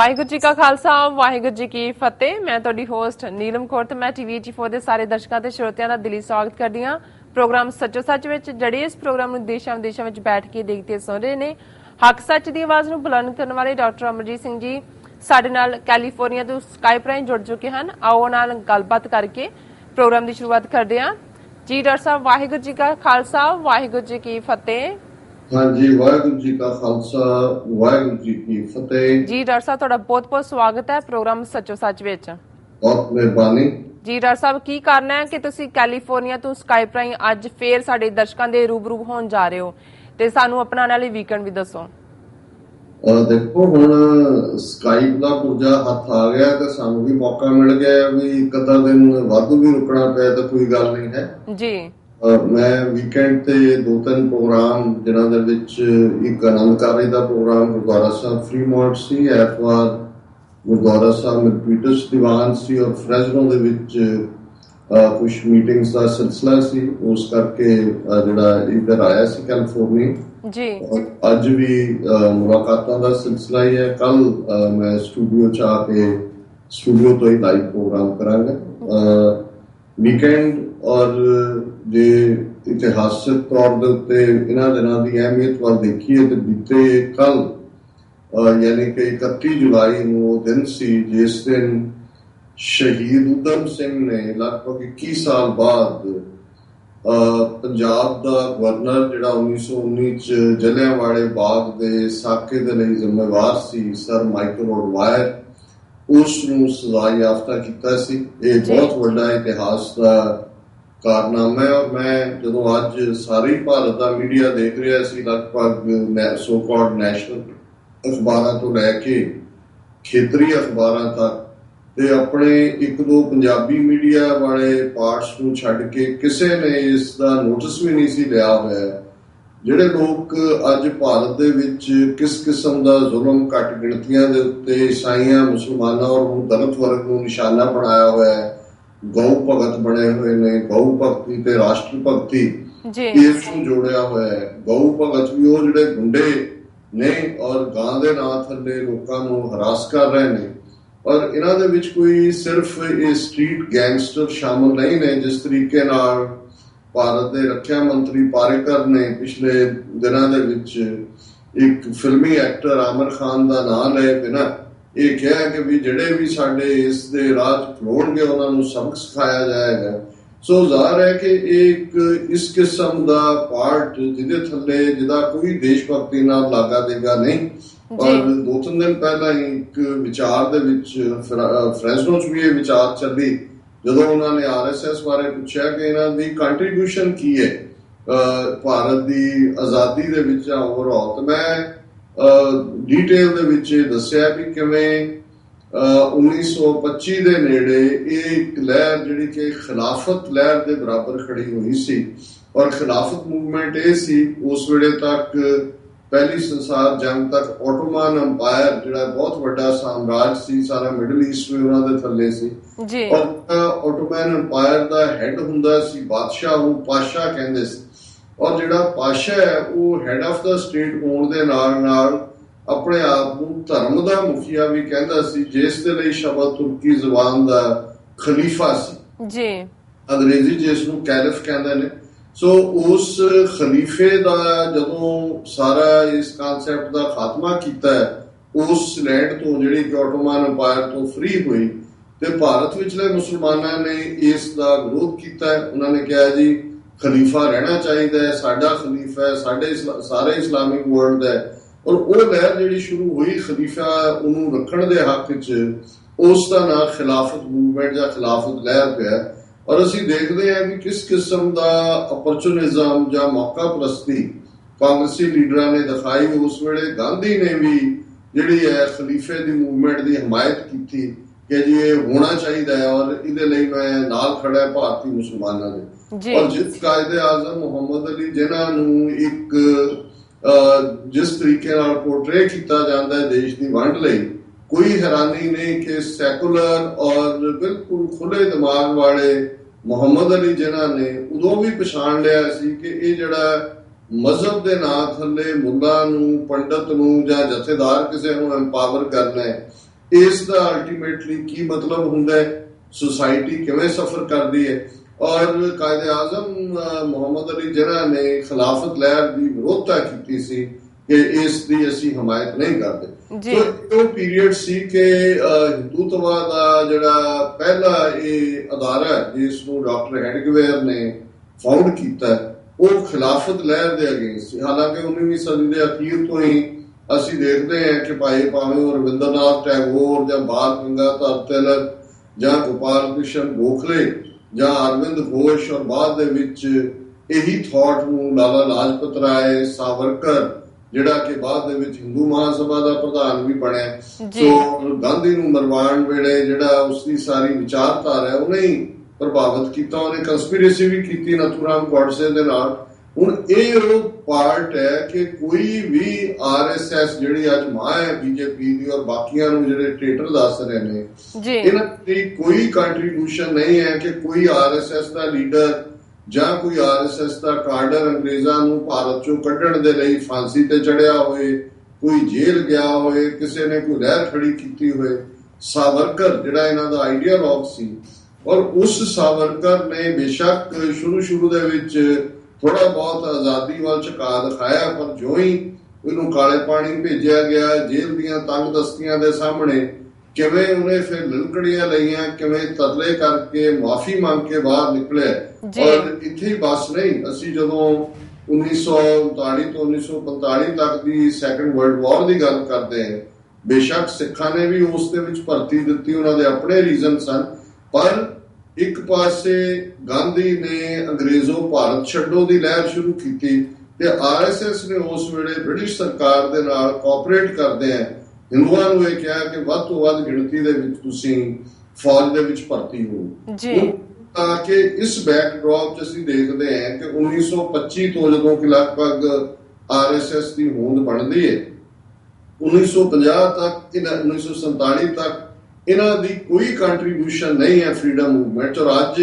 ਵਾਹਿਗੁਰੂ ਜੀ ਕਾ ਖਾਲਸਾ, ਵਾਹਿਗੁਰੂ ਜੀ ਕੀ ਫਤਿਹ। ਮੈਂ ਤੁਹਾਡੀ ਹੋਸਟ ਨੀਲਮ ਕੌਰ ਤੇ ਮੈਂ ਟੀਵੀ 4 ਦੇ ਸਾਰੇ ਦਰਸ਼ਕਾਂ ਤੇ ਸਰੋਤਿਆਂ ਦਾ ਦਿਲੀ ਸਵਾਗਤ ਕਰਦੀ ਹਾਂ। ਪ੍ਰੋਗਰਾਮ ਸੱਚੋ ਸੱਚ ਵਿੱਚ, ਜਿਹੜੇ ਇਸ ਪ੍ਰੋਗਰਾਮ ਨੂੰ ਦੇਸ਼ਾਂ ਵਿਦੇਸ਼ਾਂ ਵਿੱਚ ਬੈਠ ਕੇ ਦੇਖਦੇ ਸੁਣ ਰਹੇ ਨੇ, ਹੱਕ ਸੱਚ ਦੀ ਆਵਾਜ਼ ਨੂੰ ਬੁਲੰਦ ਕਰਨ ਵਾਲੇ ਡਾਕਟਰ ਅਮਰਜੀਤ ਸਿੰਘ ਜੀ ਸਾਡੇ ਨਾਲ ਕੈਲੀਫੋਰਨੀਆ ਤੋਂ ਸਕਾਈਪ ਰਾਹੀਂ ਜੁੜ ਚੁੱਕੇ ਹਨ। ਆਓ ਨਾਲ ਗੱਲਬਾਤ ਕਰਕੇ ਪ੍ਰੋਗਰਾਮ ਦੀ ਸ਼ੁਰੂਆਤ ਕਰਦੇ ਹਾਂ। ਜੀ ਡਾਕਟਰ ਸਾਹਿਬ, ਵਾਹਿਗੁਰੂ ਜੀ ਕਾ ਖਾਲਸਾ, ਵਾਹਿਗੁਰੂ ਜੀ ਕੀ ਫਤਿਹ। ਹਾਂਜੀ ਵਾਹਿਗੁਰੂ ਜੀ ਕਾ ਖਾਲਸਾ ਵਾਹਿਗੁਰੂ ਜੀ ਕੀ ਫਤਿਹ। ਜੀ ਡਾਕਟਰ ਸਾਹਿਬ ਤੁਹਾਡਾ ਬਹੁਤ-ਬਹੁਤ ਸਵਾਗਤ ਹੈ ਪ੍ਰੋਗਰਾਮ ਸੱਚੋ ਸੱਚ ਵਿੱਚ। ਬਹੁਤ ਮਿਹਰਬਾਨੀ। ਜੀ ਡਾਕਟਰ ਸਾਹਿਬ ਕੀ ਕਰਨਾ ਹੈ ਕਿ ਤੁਸੀਂ ਕੈਲੀਫੋਰਨੀਆ ਤੋਂ ਸਕਾਈਪ ਰਾਹੀਂ ਅੱਜ ਫੇਰ ਸਾਡੇ ਦਰਸ਼ਕਾਂ ਦੇ ਰੂਬਰੂ ਹੋਣ ਜਾ ਰਹੇ ਹੋ? ਤੇ ਸਾਨੂੰ ਆਪਣਾ ਨਾਲੇ ਵੀਕਐਂਡ ਵੀ ਦੱਸੋ। ਦੇਖੋ ਹੁਣ ਸਕਾਈਪ ਦਾ ਪੁਰਜਾ ਹੱਥ ਆ ਗਿਆ ਤੇ ਸਾਨੂੰ ਵੀ ਮੌਕਾ ਮਿਲ ਗਿਆ ਵੀ ਇੱਕ ਅੱਧਾ ਦਿਨ ਵਾਧੂ ਵੀ ਰੁਕਣਾ ਪਿਆ ਤਾਂ ਕੋਈ ਗੱਲ ਨਹੀਂ ਹੈ। ਜੀ। ਮੈਂ ਵੀਕਐਂਡ ਤੇ ਦੋ ਤਿੰਨ ਪ੍ਰੋਗਰਾਮ ਜਿਨ੍ਹਾਂ ਦੇ ਵਿੱਚ ਇੱਕ ਆਨੰਦਕਾਰੀ ਦਾ ਪ੍ਰੋਗਰਾਮ ਗੁਰਦੁਆਰਾ ਸਾਹਿਬ ਫਰੀਮੌਂਟ ਸੀ ਐਤਵਾਰ ਗੁਰਦੁਆਰਾ ਸਾਹਿਬ ਮਿਟਵੀਟਸ ਦੀਵਾਨ ਸੀ ਔਰ ਫ੍ਰੈਜ਼ਨੋ ਦੇ ਵਿੱਚ ਕੁਝ ਮੀਟਿੰਗਸ ਦਾ ਸਿਲਸਿਲਾ ਸੀ। ਉਸ ਕਰਕੇ ਜਿਹੜਾ ਇੱਧਰ ਆਇਆ ਸੀ ਕੈਲੀਫੋਰਨੀਆ ਜੀ। ਅੱਜ ਵੀ ਮੁਲਾਕਾਤਾਂ ਦਾ ਸਿਲਸਿਲਾ ਹੀ ਹੈ। ਕੱਲ ਮੈਂ ਸਟੂਡੀਓ ਚ ਆ ਕੇ ਸਟੂਡੀਓ ਤੋਂ ਹੀ ਲਾਈਵ ਪ੍ਰੋਗਰਾਮ ਕਰਾਂਗਾ। ਵੀਕਐਂਡ ਔਰ ਜੇ ਇਤਿਹਾਸਕ ਤੌਰ ਦੇ ਉੱਤੇ ਇਹਨਾਂ ਦਿਨਾਂ ਦੀ ਅਹਿਮੀਅਤ ਵੱਲ ਦੇਖੀਏ ਤੇ ਬੀਤੇ ਕੱਲ ਯਾਨੀ ਕਿ 31 ਜੁਲਾਈ ਨੂੰ ਉਹ ਦਿਨ ਸੀ ਜਿਸ ਦਿਨ ਸ਼ਹੀਦ ਉਦਮ ਸਿੰਘ ਨੇ ਲਗਭਗ 21 ਸਾਲ ਬਾਅਦ ਪੰਜਾਬ ਦਾ ਗਵਰਨਰ ਜਿਹੜਾ 1919 ਚ ਜਲਿਆਂਵਾਲੇ ਬਾਗ ਦੇ ਸਾਕੇ ਦੇ ਲਈ ਜ਼ਿੰਮੇਵਾਰ ਸੀ ਸਰ ਮਾਈਕਲ ਔਡਵਾਇਰ ਉਸ ਨੂੰ ਸਜ਼ਾ ਯਾਫਤਾ ਕੀਤਾ ਸੀ ਇਹ। ਬਹੁਤ ਵੱਡਾ ਇਤਿਹਾਸ ਦਾ ਕਾਰਨਾਮਾ ਹੈ ਔਰ ਮੈਂ ਜਦੋਂ ਅੱਜ ਸਾਰੇ ਭਾਰਤ ਦਾ ਮੀਡੀਆ ਦੇਖ ਰਿਹਾ ਸੀ, ਲਗਭਗ ਸੋ ਕਾਲਡ ਨੈਸ਼ਨਲ ਅਖਬਾਰਾਂ ਤੋਂ ਲੈ ਕੇ ਖੇਤਰੀ ਅਖਬਾਰਾਂ ਤੱਕ ਤੇ ਆਪਣੇ ਇੱਕ ਦੋ ਪੰਜਾਬੀ ਮੀਡੀਆ ਵਾਲੇ ਪਾਰਟਸ ਨੂੰ ਛੱਡ ਕੇ ਕਿਸੇ ਨੇ ਇਸ ਦਾ ਨੋਟਿਸ ਵੀ ਨਹੀਂ ਸੀ ਲਿਆ ਹੋਇਆ। ਜਿਹੜੇ ਲੋਕ ਅੱਜ ਭਾਰਤ ਦੇ ਵਿੱਚ ਕਿਸ ਕਿਸਮ ਦਾ ਜ਼ੁਲਮ ਘੱਟ ਗਿਣਤੀਆਂ ਦੇ ਉੱਤੇ ਈਸਾਈਆਂ, ਮੁਸਲਮਾਨਾਂ ਔਰ ਹੁਣ ਦਲਿਤ ਵਰਗ ਨੂੰ ਨਿਸ਼ਾਨਾ ਬਣਾਇਆ ਹੋਇਆ ਹੈ ਗਊ ਭਗਤ ਬਣੇ ਹੋਏ ਨੇ ਗਊ ਭਗਤੀ ਤੇ ਰਾਸ਼ਟਰ ਭਗਤੀ ਜੀ। ਇਸ ਨੂੰ ਜੋੜਿਆ ਹੋਇਆ ਹੈ। ਗਊ ਭਗਤ ਵੀ ਉਹ ਜਿਹੜੇ ਗੁੰਡੇ ਨੇ ਔਰ ਗਾਂ ਦੇ ਨਾਂ ਥੱਲੇ ਲੋਕਾਂ ਨੂੰ ਹਰਾਸ ਕਰ ਰਹੇ ਨੇ। ਔਰ ਇਹਨਾਂ ਦੇ ਵਿੱਚ ਕੋਈ ਸਿਰਫ ਇਹ ਸਟਰੀਟ ਗੈਂਗਸਟਰ ਸ਼ਾਮਲ ਨਹੀਂ ਨੇ ਜਿਸ ਤਰੀਕੇ ਨਾਲ ਭਾਰਤ ਦੇ ਰੱਖਿਆ ਮੰਤਰੀ ਪਾਰੇਕਰ ਨੇ ਪਿਛਲੇ ਦਿਨਾਂ ਦੇ ਵਿੱਚ ਇੱਕ ਫਿਲਮੀ ਐਕਟਰ ਆਮਰ ਖਾਨ ਦਾ ਨਾਮ ਲਏ ਬਿਨਾ ਇਹ ਕਿਹਾ ਕਿ ਵੀ ਜਿਹੜੇ ਵੀ ਸਾਡੇ ਇਸ ਦੇ 'ਚ ਖਲੋਣਗੇ ਉਹਨਾਂ ਨੂੰ ਸਬਕ ਸਿਖਾਇਆ ਜਾਏਗਾ। ਸੋ ਜ਼ਾਹਰ ਹੈ ਕਿ ਇਹ ਇੱਕ ਇਸ ਕਿਸਮ ਦਾ ਪਾਰਟ ਜਿਹਦੇ ਥੱਲੇ ਜਿਹਦਾ ਕੋਈ ਦੇਸ਼ ਭਗਤੀ ਨਾਲ ਲਾਗਾ ਦੇਗਾ ਨਹੀਂ ਔਰ ਦੋ ਤਿੰਨ ਦਿਨ ਪਹਿਲਾਂ ਹੀ ਇੱਕ ਵਿਚਾਰ ਦੇ ਵਿੱਚ ਫਰ- ਫ੍ਰੈਂਸਨੋ ਚ ਵੀ ਇਹ ਵਿਚਾਰ ਚੱਲੀ ਜਦੋਂ ਉਹਨਾਂ ਨੇ ਆਰਐਸਐਸ ਬਾਰੇ ਪੁੱਛਿਆ ਕਿ ਇਹਨਾਂ ਦੀ ਕੰਟਰੀਬਿਊਸ਼ਨ ਕੀ ਹੈ ਭਾਰਤ ਦੀ ਆਜ਼ਾਦੀ ਦੇ ਵਿੱਚ ਓਵਰਆਲ ਤੇ ਮੈਂ ਡੀਟੇਲ ਦੇ ਵਿੱਚ ਦੱਸਿਆ ਵੀ ਕਿਵੇਂ ਅਹ 1925 ਦੇ ਨੇੜੇ ਇਹ ਇੱਕ ਲਹਿਰ ਜਿਹੜੀ ਕਿ ਖਿਲਾਫਤ ਲਹਿਰ ਦੇ ਬਰਾਬਰ ਖੜੀ ਹੋਈ ਸੀ। ਔਰ ਖਿਲਾਫਤ ਮੂਵਮੈਂਟ ਇਹ ਸੀ ਉਸ ਵੇਲੇ ਤੱਕ ਪਹਿਲੀ ਸੰਸਾਰ ਜੰਗ ਤੱਕ ਆਟੋਮਨ ਅੰਪਾਇਰ ਜਿਹੜਾ ਬਹੁਤ ਵੱਡਾ ਸਾਮਰਾਜ ਸੀ ਸਾਰਾ ਮਿਡਲ ਈਸਟ ਵੀ ਉਹਨਾਂ ਦੇ ਥੱਲੇ ਸੀ। ਜੀ। ਔਰ ਆਟੋਮਨ ਅੰਪਾਇਰ ਦਾ ਹੈੱਡ ਹੁੰਦਾ ਸੀ ਬਾਦਸ਼ਾਹ ਨੂੰ ਪਾਸ਼ਾ ਕਹਿੰਦੇ ਸੀ। ਔਰ ਜਿਹੜਾ ਪਾਸ਼ਾ ਹੈ ਉਹ ਹੈੱਡ ਆਫ ਦਾ ਸਟੇਟ ਹੋਣ ਦੇ ਨਾਲ ਨਾਲ ਆਪਣੇ ਆਪ ਨੂੰ ਧਰਮ ਦਾ ਮੁਖੀਆ ਵੀ ਕਹਿੰਦਾ ਸੀ ਜਿਸ ਦੇ ਲਈ ਸ਼ਬਦ ਤੁਰਕੀ ਜ਼ੁਬਾਨ ਦਾ ਖਲੀਫਾ ਸੀ। ਜੀ। ਅੰਗਰੇਜ਼ੀ ਜਿਸ ਨੂੰ ਕੈਲਿਫ ਕਹਿੰਦੇ ਨੇ। ਸੋ ਉਸ ਖਲੀਫੇ ਦਾ ਜਦੋਂ ਸਾਰਾ ਇਸ ਕਨਸੈਪਟ ਦਾ ਖਾਤਮਾ ਕੀਤਾ ਹੈ ਉਸ ਲੈਂਡ ਤੋਂ ਜਿਹੜੀ ਕਿ ਆਟੋਮਨ ਅੰਪਾਇਰ ਤੋਂ ਫ੍ਰੀ ਹੋਈ ਤੇ ਭਾਰਤ ਵਿਚਲੇ ਮੁਸਲਮਾਨਾਂ ਨੇ ਇਸ ਦਾ ਵਿਰੋਧ ਕੀਤਾ ਉਹਨਾਂ ਨੇ ਕਿਹਾ ਜੀ ਖਲੀਫਾ ਰਹਿਣਾ ਚਾਹੀਦਾ ਹੈ, ਸਾਡਾ ਖਲੀਫਾ ਹੈ, ਸਾਡੇ ਇਸਲਾ- ਸਾਰੇ ਇਸਲਾਮਿਕ ਵਰਲਡ ਹੈ। ਔਰ ਉਹ ਲਹਿਰ ਜਿਹੜੀ ਸ਼ੁਰੂ ਹੋਈ ਖਲੀਫਾ ਉਹਨੂੰ ਰੱਖਣ ਦੇ ਹੱਕ 'ਚ ਉਸ ਦਾ ਨਾਂ ਖਿਲਾਫਤ ਮੂਵਮੈਂਟ ਜਾਂ ਖਿਲਾਫਤ ਲਹਿਰ ਪਿਆ। ਔਰ ਅਸੀਂ ਦੇਖਦੇ ਹਾਂ ਕਿ ਕਿਸ ਕਿਸਮ ਦਾ ਅਪਰਚੂਨਿਜ਼ਮ ਜਾਂ ਮੌਕਾ ਪ੍ਰਸਤੀ ਕਾਂਗਰਸੀ ਲੀਡਰਾਂ ਨੇ ਦਿਖਾਈ। ਉਸ ਵੇਲੇ ਗਾਂਧੀ ਨੇ ਵੀ ਜਿਹੜੀ ਹੈ ਖਲੀਫੇ ਦੀ ਮੂਵਮੈਂਟ ਦੀ ਹਮਾਇਤ ਕੀਤੀ ਕਿ ਜੀ ਇਹ ਹੋਣਾ ਚਾਹੀਦਾ ਹੈ ਔਰ ਇਹਦੇ ਲਈ ਮੈਂ ਨਾਲ ਖੜਾ ਹਾਂ ਭਾਰਤੀ ਮੁਸਲਮਾਨਾਂ ਦੇ। ਔਰ ਜਿਸ ਕਾਇਦੇ ਆਜ਼ਮ ਮੁਹੰਮਦ ਅਲੀ, ਜਿਨ੍ਹਾਂ ਨੂੰ ਇੱਕ ਜਿਸ ਤਰੀਕੇ ਨਾਲ ਪੋਰਟਰੇ ਕੀਤਾ ਜਾਂਦਾ ਹੈ ਦੇਸ਼ ਦੀ ਵੰਡ ਲਈ, ਕੋਈ ਹੈਰਾਨੀ ਨਹੀਂ ਕਿ ਸੈਕੂਲਰ ਔਰ ਬਿਲਕੁਲ ਖੁੱਲੇ ਦਿਮਾਗ ਵਾਲੇ ਮੁਹੰਮਦ ਅਲੀ ਜਿਨ੍ਹਾਂ ਨੇ ਉਦੋਂ ਵੀ ਪਛਾਣ ਲਿਆ ਸੀ ਕਿ ਇਹ ਜਿਹੜਾ ਮਜ਼ਹਬ ਦੇ ਨਾਂ ਥੱਲੇ ਮੁੱਲਾ ਨੂੰ, ਪੰਡਤ ਨੂੰ ਜਾਂ ਜਥੇਦਾਰ ਕਿਸੇ ਨੂੰ ਐਮਪਾਵਰ ਕਰਨਾ ਹੈ, ਇਸ ਦਾ ਅਲਟੀਮੇਟਲੀ ਕੀ ਮਤਲਬ ਹੁੰਦਾ ਹੈ? ਸੁਸਾਇਟੀ ਕਿਵੇਂ ਸਫਰ ਕਰਦੀ ਹੈ? ਔਰ ਕਾਇਦ ਆਜ਼ਮ ਮੁਹੰਮਦ ਅਲੀ ਜਨਾ ਨੇ ਖਿਲਾਫਤ ਲਹਿਰ ਦੀ ਵਿਰੋਧਤਾ ਕੀਤੀ ਸੀ ਕਿ ਇਸ ਦੀ ਅਸੀਂ ਹਮਾਇਤ ਨਹੀਂ ਕਰਦੇ ਜੀ। ਸੋ ਉਹ ਪੀਰੀਅਡ ਸੀ ਕਿ ਹਿੰਦੂਤਵਾ ਦਾ ਜਿਹੜਾ ਪਹਿਲਾ ਇਹ ਅਦਾਰਾ ਜਿਸ ਨੂੰ ਡਾਕਟਰ ਹੈਡਗਵੇਅਰ ਨੇ ਫਾਊਂਡ ਕੀਤਾ ਉਹ ਖਿਲਾਫਤ ਲਹਿਰ ਦੇ ਅਗੇਂਸਟ ਸੀ ਹਾਲਾਂਕਿ 19ਵੀਂ ਸਦੀ ਦੇ ਅਖੀਰ ਤੋਂ ਹੀ ਅਸੀਂ ਦੇਖਦੇ ਹਾਂ ਕਿ ਭਾਈ ਭਾਵੇਂ ਰਵਿੰਦਰਨਾਥ ਟੈਗੋਰ ਜਾਂ ਬਾਲ ਗੰਗਾਧਰ ਤਿਲਕ ਜਾਂ ਗੋਪਾਲ ਕ੍ਰਿਸ਼ਨ ਗੋਖਲੇ ਜਾਂ ਅਰਵਿੰਦ ਘੋਸ਼ ਔਰ ਬਾਅਦ ਦੇ ਵਿੱਚ ਇਹੀ ਥਾਟ ਨੂੰ ਲਾਲਾ ਲਾਜਪਤ ਰਾਏ ਸਾਵਰਕਰ ਜਿਹੜਾ ਕਿ ਬਾਅਦ ਦੇ ਵਿੱਚ ਹਿੰਦੂ ਮਹਾਸਭਾ ਦਾ ਪ੍ਰਧਾਨ ਵੀ ਬਣਿਆ। ਸੋ ਗਾਂਧੀ ਨੂੰ ਮਰਵਾਉਣ ਵੇਲੇ ਜਿਹੜਾ ਉਸ ਦੀ ਸਾਰੀ ਵਿਚਾਰਧਾਰਾ ਉਹਨੇ ਹੀ ਪ੍ਰਭਾਵਿਤ ਕੀਤਾ। ਉਹਨੇ ਕੰਸਪੀਰੇਸੀ ਵੀ ਕੀਤੀ ਨਥੂਰਾਮ ਗੋਡਸੇ ਦੇ ਨਾਲ। ਹੁਣ ਇਹ ਉਹ ਪਾਰਟ ਹੈ ਕਿ ਕੋਈ ਵੀ ਆਰਐਸਐਸ ਜਿਹੜੀ ਅੱਜ ਮਾਂ ਹੈ ਬੀਜੇਪੀ ਦੀ ਔਰ ਬਾਕੀਆਂ ਨੂੰ ਜਿਹੜੇ ਟ੍ਰੇਟਰ ਦੱਸ ਰਹੇ ਨੇ ਜੀ। ਇਹਨਾਂ ਦੀ ਕੋਈ ਕੰਟਰੀਬਿਊਸ਼ਨ ਨਹੀਂ ਹੈ ਕਿ ਕੋਈ ਆਰਐਸਐਸ ਦਾ ਲੀਡਰ ਜਾਂ ਕੋਈ ਆਰਐਸਐਸ ਦਾ ਕਾਡਰ ਅੰਗਰੇਜ਼ਾਂ ਨੂੰ ਭਾਰਤ ਚੋਂ ਕੱਢਣ ਦੇ ਲਈ ਫਾਂਸੀ ਤੇ ਚੜਿਆ ਹੋਏ ਕੋਈ ਜੇਲ੍ਹ ਗਿਆ ਹੋਏ ਕਿਸੇ ਨੇ ਕੋਈ ਲਹਿਰ ਖੜੀ ਕੀਤੀ ਹੋਏ ਸਾਵਰਕਰ ਜਿਹੜਾ ਇਹਨਾਂ ਦਾ ਆਈਡੀਆਲੌਗ ਸੀ। ਔਰ ਉਸ ਸਾਵਰਕਰ ਨੇ ਬੇਸ਼ੱਕ ਸ਼ੁਰੂ ਸ਼ੁਰੂ ਦੇ ਵਿੱਚ ਥੋੜਾ ਬਹੁਤ ਆਜ਼ਾਦੀ ਵੱਲ ਝੁਕਾ ਦਿਖਾਇਆ ਪਰ ਜੋ ਹੀ ਇਹਨੂੰ ਕਾਲੇ ਪਾਣੀ ਭੇਜਿਆ ਗਿਆ ਜੇਲ੍ਹ ਦੀਆਂ ਤੰਗ ਦਸਤੀਆਂ ਦੇ ਸਾਹਮਣੇ ਕਿਵੇਂ ਉਹਨੇ ਫਿਰ ਲਲਕੜੀਆਂ ਲਈਆਂ ਕਿਵੇਂ ਤਰਲੇ ਕਰਕੇ ਮਾਫੀ ਮੰਗ ਕੇ ਬਾਹਰ ਨਿਕਲਿਆ। ਔਰ ਇੱਥੇ ਹੀ ਬਸ ਨਹੀਂ ਅਸੀਂ ਜਦੋਂ 1939 ਤੋਂ 1945 ਤੱਕ ਦੀ ਸੈਕੰਡ ਵਰਲਡ ਵਾਰ ਦੀ ਗੱਲ ਕਰਦੇ ਹਾਂ ਬੇਸ਼ੱਕ ਸਿੱਖਾਂ ਨੇ ਵੀ ਉਸ ਦੇ ਵਿੱਚ ਭਰਤੀ ਦਿੱਤੀ ਉਹਨਾਂ ਦੇ ਆਪਣੇ ਰੀਜ਼ਨ ਸਨ ਪਰ ਇੱਕ ਪਾਸੇ ਗਾਂਧੀ ਨੇ ਅੰਗਰੇਜ਼ੋ ਭਾਰਤ ਛੱਡੋ ਦੀ ਲਹਿਰ ਸ਼ੁਰੂ ਕੀਤੀ ਤੇ ਆਰਐਸਐਸ ਨੇ ਉਸ ਵੇਲੇ ਬ੍ਰਿਟਿਸ਼ ਸਰਕਾਰ ਦੇ ਨਾਲ ਕੋਆਪਰੇਟ ਕਰਦੇ ਆ ਹਿੰਦੂਆਂ ਨੂੰ ਇਹ ਕਿਹਾ ਕਿ ਵੱਧ ਤੋਂ ਵੱਧ ਗਿਣਤੀ ਦੇ ਵਿੱਚ ਤੁਸੀਂ ਫੌਜ ਦੇ ਵਿੱਚ ਭਰਤੀ ਹੋ ਜੀ। ਤਾਂ ਕਿ ਇਸ ਬੈਕਡ੍ਰੌਪ 'ਚ ਅਸੀਂ ਦੇਖਦੇ ਹਾਂ ਕਿ 1925 ਤੋਂ ਜਦੋਂ ਕਿ ਲਗਭਗ ਆਰਐਸਐਸ ਦੀ ਹੋਂਦ ਬਣਦੀ ਹੈ 1950 ਤੱਕ ਇਹਨਾਂ 1947 ਤੱਕ ਇਹਨਾਂ ਦੀ ਕੋਈ ਕੰਟਰੀਬਿਊਸ਼ਨ ਨਹੀਂ ਹੈ ਫਰੀडम ਮੂਵਮੈਂਟ ਔਰ ਅੱਜ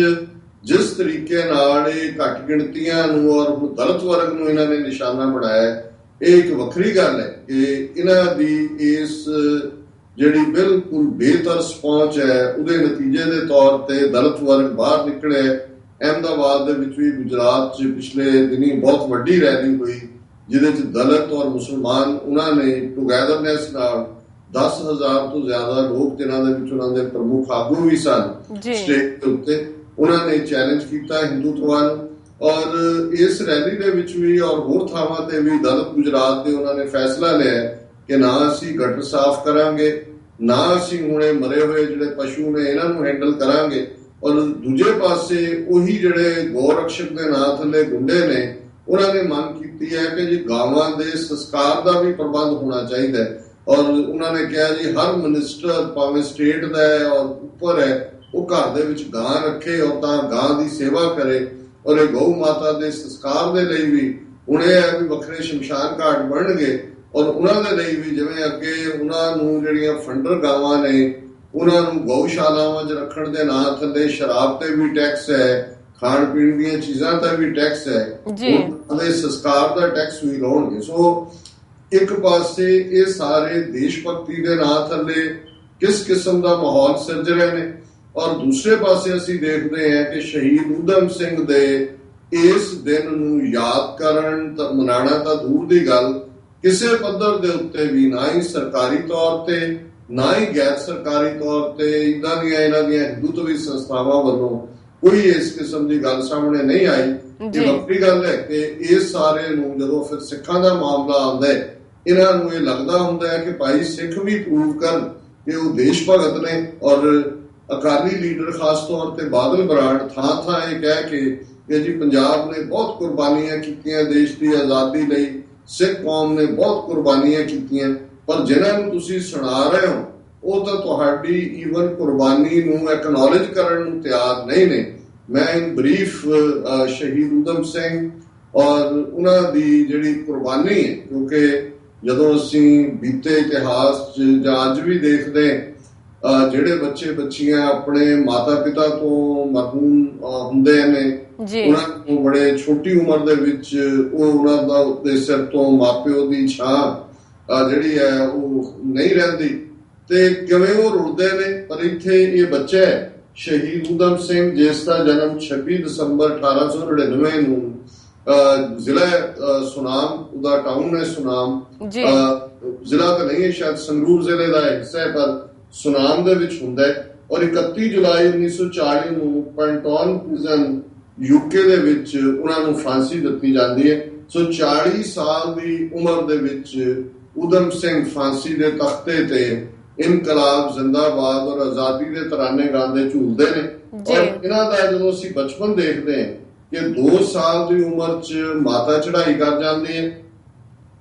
ਜਿਸ ਤਰੀਕੇ ਨਾਲ ਇਹ ਘੱਟ ਗਿਣਤੀਆਂ ਨੂੰ ਔਰ ਹੁਣ ਦਲਿਤ ਵਰਗ ਨੂੰ ਇਹਨਾਂ ਨੇ ਨਿਸ਼ਾਨਾ ਬਣਾਇਆ ਇਹ ਇੱਕ ਵੱਖਰੀ ਗੱਲ ਹੈ ਕਿ ਇਹਨਾਂ ਦੀ ਇਸ ਜਿਹੜੀ ਬਿਲਕੁਲ ਬੇਤਰਸ ਪਹੁੰਚ ਹੈ, ਉਹਦੇ ਨਤੀਜੇ ਦੇ ਤੌਰ ਤੇ ਦਲਿਤ ਵਰਗ ਬਾਹਰ ਨਿਕਲੇ ਅਹਿਮਦਾਬਾਦ ਦੇ ਵਿੱਚ ਵੀ ਗੁਜਰਾਤ 'ਚ ਪਿਛਲੇ ਦਿਨੀ ਬਹੁਤ ਵੱਡੀ ਰੈਲੀ ਹੋਈ, ਜਿਹਦੇ 'ਚ ਦਲਿਤ ਔਰ ਮੁਸਲਮਾਨ, ਉਹਨਾਂ ਨੇ ਟੁਗੇਦਰਨੈਸ ਨਾਲ 10000 ਤੋਂ ਜ਼ਿਆਦਾ ਲੋਕ ਜਿਨ੍ਹਾਂ ਦੇ ਵਿੱਚ ਉਹਨਾਂ ਦੇ ਪ੍ਰਮੁੱਖ ਆਗੂ ਵੀ ਸਨ। ਸਟੇਟ ਦੇ ਉੱਤੇ ਉਹਨਾਂ ਨੇ ਚੈਲੰਜ ਕੀਤਾ ਹਿੰਦੂਤਵਾ ਨੂੰ ਔਰ ਇਸ ਰੈਲੀ ਦੇ ਵਿੱਚ ਵੀ ਔਰ ਹੋਰ ਥਾਵਾਂ ਤੇ ਵੀ ਦਲਿਤ ਗੁਜਰਾਤ ਦੇ ਉਹਨਾਂ ਨੇ ਫੈਸਲਾ ਲਿਆ ਕਿ ਨਾ ਅਸੀਂ ਗਟਰ ਸਾਫ਼ ਕਰਾਂਗੇ ਨਾ ਅਸੀਂ ਹੁਣੇ ਮਰੇ ਹੋਏ ਜਿਹੜੇ ਪਸ਼ੂ ਨੇ ਇਹਨਾਂ ਨੂੰ ਹੈਂਡਲ ਕਰਾਂਗੇ ਔਰ ਦੂਜੇ ਪਾਸੇ ਉਹੀ ਜਿਹੜੇ ਗੋਰਖਸ਼ਕ ਦੇ ਨਾਂ ਥੱਲੇ ਗੁੰਡੇ ਨੇ ਉਹਨਾਂ ਨੇ ਮੰਗ ਕੀਤੀ ਹੈ ਕਿ ਜੀ ਗਾਵਾਂ ਦੇ ਸੰਸਕਾਰ ਦਾ ਵੀ ਪ੍ਰਬੰਧ ਹੋਣਾ ਚਾਹੀਦਾ ਹੈ ਔਰ ਉਹਨਾਂ ਨੇ ਕਿਹਾ ਜੀ ਹਰ ਮਿਨਿਸਟਰ ਭਾਵੇਂ ਸਟੇਟ ਦਾ ਹੈ ਔਰ ਉੱਪਰ ਹੈ ਉਹ ਘਰ ਦੇ ਵਿੱਚ ਗਾਂ ਰੱਖੇ ਔਰ ਤਾਂ ਗਾਂ ਦੀ ਸੇਵਾ ਕਰੇ। ਔਰ ਇਹ ਗਊ ਮਾਤਾ ਦੇ ਸੰਸਕਾਰ ਦੇ ਲਈ ਵੀ ਹੁਣ ਇਹ ਵੀ ਵੱਖਰੇ ਸ਼ਮਸ਼ਾਨ ਘਾਟ ਬਣਨਗੇ। ਔਰ ਉਹਨਾਂ ਦੇ ਲਈ ਵੀ ਜਿਵੇਂ ਅੱਗੇ ਉਹਨਾਂ ਨੂੰ ਜਿਹੜੀਆਂ ਫੰਡਰ ਗਾਵਾਂ ਨੇ ਉਹਨਾਂ ਨੂੰ ਗਊਸ਼ਾਲਾਵਾਂ 'ਚ ਰੱਖਣ ਦੇ ਨਾਂ ਥੱਲੇ ਸ਼ਰਾਬ ਤੇ ਵੀ ਟੈਕਸ ਹੈ ਖਾਣ ਪੀਣ ਦੀਆਂ ਚੀਜ਼ਾਂ ਤੇ ਵੀ ਟੈਕਸ ਹੈ। ਜੀ। ਉਹਨਾਂ ਦੇ ਸੰਸਕਾਰ ਦਾ ਟੈਕਸ ਵੀ ਲਾਉਣਗੇ। ਸੋ ਇੱਕ ਪਾਸੇ ਇਹ ਸਾਰੇ ਦੇਸ਼ ਭਗਤੀ ਦੇ ਨਾਂ ਥੱਲੇ ਕਿਸ ਕਿਸਮ ਦਾ ਮਾਹੌਲ ਸਿਰਜ ਰਹੇ ਨੇ ਔਰ ਦੂਸਰੇ ਪਾਸੇ ਅਸੀਂ ਦੇਖਦੇ ਹਾਂ ਕਿ ਸ਼ਹੀਦ ਊਧਮ ਸਿੰਘ ਦੇ ਇਸ ਦਿਨ ਨੂੰ ਯਾਦ ਕਰਨ ਤਾਂ ਮਨਾਣਾ ਤਾਂ ਦੂਰ ਦੀ ਗੱਲ ਕਿਸੇ ਪੱਧਰ ਦੇ ਉੱਤੇ ਵੀ ਨਾ ਹੀ ਸਰਕਾਰੀ ਤੌਰ ਤੇ ਨਾ ਹੀ ਗੈਰ ਸਰਕਾਰੀ ਤੌਰ ਤੇ ਇਦਾਂ ਦੀਆਂ ਇਹਨਾਂ ਦੀਆਂ ਹਿੰਦੂਤਵੀ ਸੰਸਥਾਵਾਂ ਵੱਲੋਂ ਕੋਈ ਇਸ ਕਿਸਮ ਦੀ ਗੱਲ ਸਾਹਮਣੇ ਨਹੀਂ ਆਈ ਜੀ। ਇਹ ਵੱਖਰੀ ਗੱਲ ਹੈ ਕਿ ਇਹ ਸਾਰੇ ਨੂੰ ਜਦੋਂ ਫਿਰ ਸਿੱਖਾਂ ਦਾ ਮਾਮਲਾ ਆਉਂਦਾ ਹੈ ਇਹਨਾਂ ਨੂੰ ਇਹ ਲੱਗਦਾ ਹੁੰਦਾ ਹੈ ਕਿ ਭਾਈ ਸਿੱਖ ਵੀ ਪ੍ਰੂਵ ਕਰਨ ਕਿ ਉਹ ਦੇਸ਼ ਭਗਤ ਨੇ ਔਰ ਅਕਾਲੀ ਲੀਡਰ ਖਾਸ ਤੌਰ ਤੇ ਬਾਦਲ ਬਰਾੜ ਥਾਂ ਥਾਂ ਇਹ ਕਹਿ ਕੇ ਕਿ ਜੀ ਪੰਜਾਬ ਨੇ ਬਹੁਤ ਕੁਰਬਾਨੀਆਂ ਕੀਤੀਆਂ, ਦੇਸ਼ ਦੀ ਆਜ਼ਾਦੀ ਲਈ ਸਿੱਖ ਕੌਮ ਨੇ ਬਹੁਤ ਕੁਰਬਾਨੀਆਂ ਕੀਤੀਆਂ। ਪਰ ਜਿਨ੍ਹਾਂ ਨੂੰ ਤੁਸੀਂ ਸੁਣਾ ਰਹੇ ਹੋ, ਉਹ ਤਾਂ ਤੁਹਾਡੀ ਈਵਨ ਕੁਰਬਾਨੀ ਨੂੰ ਐਕਨੋਲਜ ਕਰਨ ਨੂੰ ਤਿਆਰ ਨਹੀਂ ਨੇ। ਮੈਂ ਇਨ ਬਰੀਫ ਸ਼ਹੀਦ ਉਦਮ ਸਿੰਘ ਔਰ ਉਹਨਾਂ ਦੀ ਜਿਹੜੀ ਕੁਰਬਾਨੀ ਹੈ, ਕਿਉਂਕਿ ਜਦੋਂ ਅਸੀਂ ਬੀਤੇ ਇਤਿਹਾਸ 'ਚ ਜਾਂ ਅੱਜ ਵੀ ਦੇਖਦੇ ਜਿਹੜੇ ਬੱਚੇ ਬੱਚੀਆਂ ਆਪਣੇ ਮਾਤਾ ਪਿਤਾ ਤੋਂ ਮਰਹੂਮ ਹੁੰਦੇ ਨੇ। ਉਹਨਾਂ ਨੂੰ ਬੜੇ ਛੋਟੀ ਉਮਰ ਦੇ ਵਿੱਚ ਉਹ ਉਹਨਾਂ ਦਾ ਉੱਤੇ ਸਿਰ ਤੋਂ ਮਾਪਿਓ ਦੀ ਛਾਂ ਜਿਹੜੀ ਹੈ ਉਹ ਨਹੀਂ ਰਹਿੰਦੀ ਤੇ ਕਿਵੇਂ ਉਹ ਰੁਲਦੇ ਨੇ ਪਰ ਇੱਥੇ ਇਹ ਬੱਚਾ ਸ਼ਹੀਦ ਊਧਮ ਸਿੰਘ ਜਿਸ ਦਾ ਜਨਮ 26 ਦਸੰਬਰ 1899 ਨੂੰ ਜ਼ਿਲ੍ਹਾ ਸੁਨਾਮ ਉਹਦਾ ਟਾਊਨ ਹੈ ਸੁਨਾਮ। ਜ਼ਿਲ੍ਹਾ ਤਾਂ ਨਹੀਂ ਹੈ ਸ਼ਾਇਦ ਸੰਗਰੂਰ ਜ਼ਿਲ੍ਹੇ ਦਾ ਹਿੱਸਾ ਹੈ ਪਰ ਸੁਨਾਮ ਦੇ ਵਿੱਚ ਹੁੰਦਾ ਹੈ। ਔਰ 31 ਜੁਲਾਈ 1940 ਨੂੰ ਪੈਂਟੌਨ ਪ੍ਰਿਜ਼ਨ ਯੂਕੇ ਦੇ ਵਿੱਚ ਉਹਨਾਂ ਨੂੰ ਫਾਂਸੀ ਦਿੱਤੀ ਜਾਂਦੀ ਹੈ। ਸੋ 40 ਸਾਲ ਦੀ ਉਮਰ ਦੇ ਵਿੱਚ ਉਦਮ ਸਿੰਘ ਫਾਂਸੀ ਦੇ ਤਖਤੇ ਤੇ ਇਨਕਲਾਬ ਜ਼ਿੰਦਾਬਾਦ ਔਰ ਆਜ਼ਾਦੀ ਦੇ ਤਰਾਨੇ ਗਾਉਂਦੇ ਝੂਲਦੇ ਨੇ। ਔਰ ਇਹਨਾਂ ਦਾ ਜਦੋਂ ਅਸੀਂ ਬਚਪਨ ਦੇਖਦੇ ਹਾਂ ਕਿ 2 ਸਾਲ ਦੀ ਉਮਰ 'ਚ ਮਾਤਾ ਚੜ੍ਹਾਈ ਕਰ ਜਾਂਦੀ ਹੈ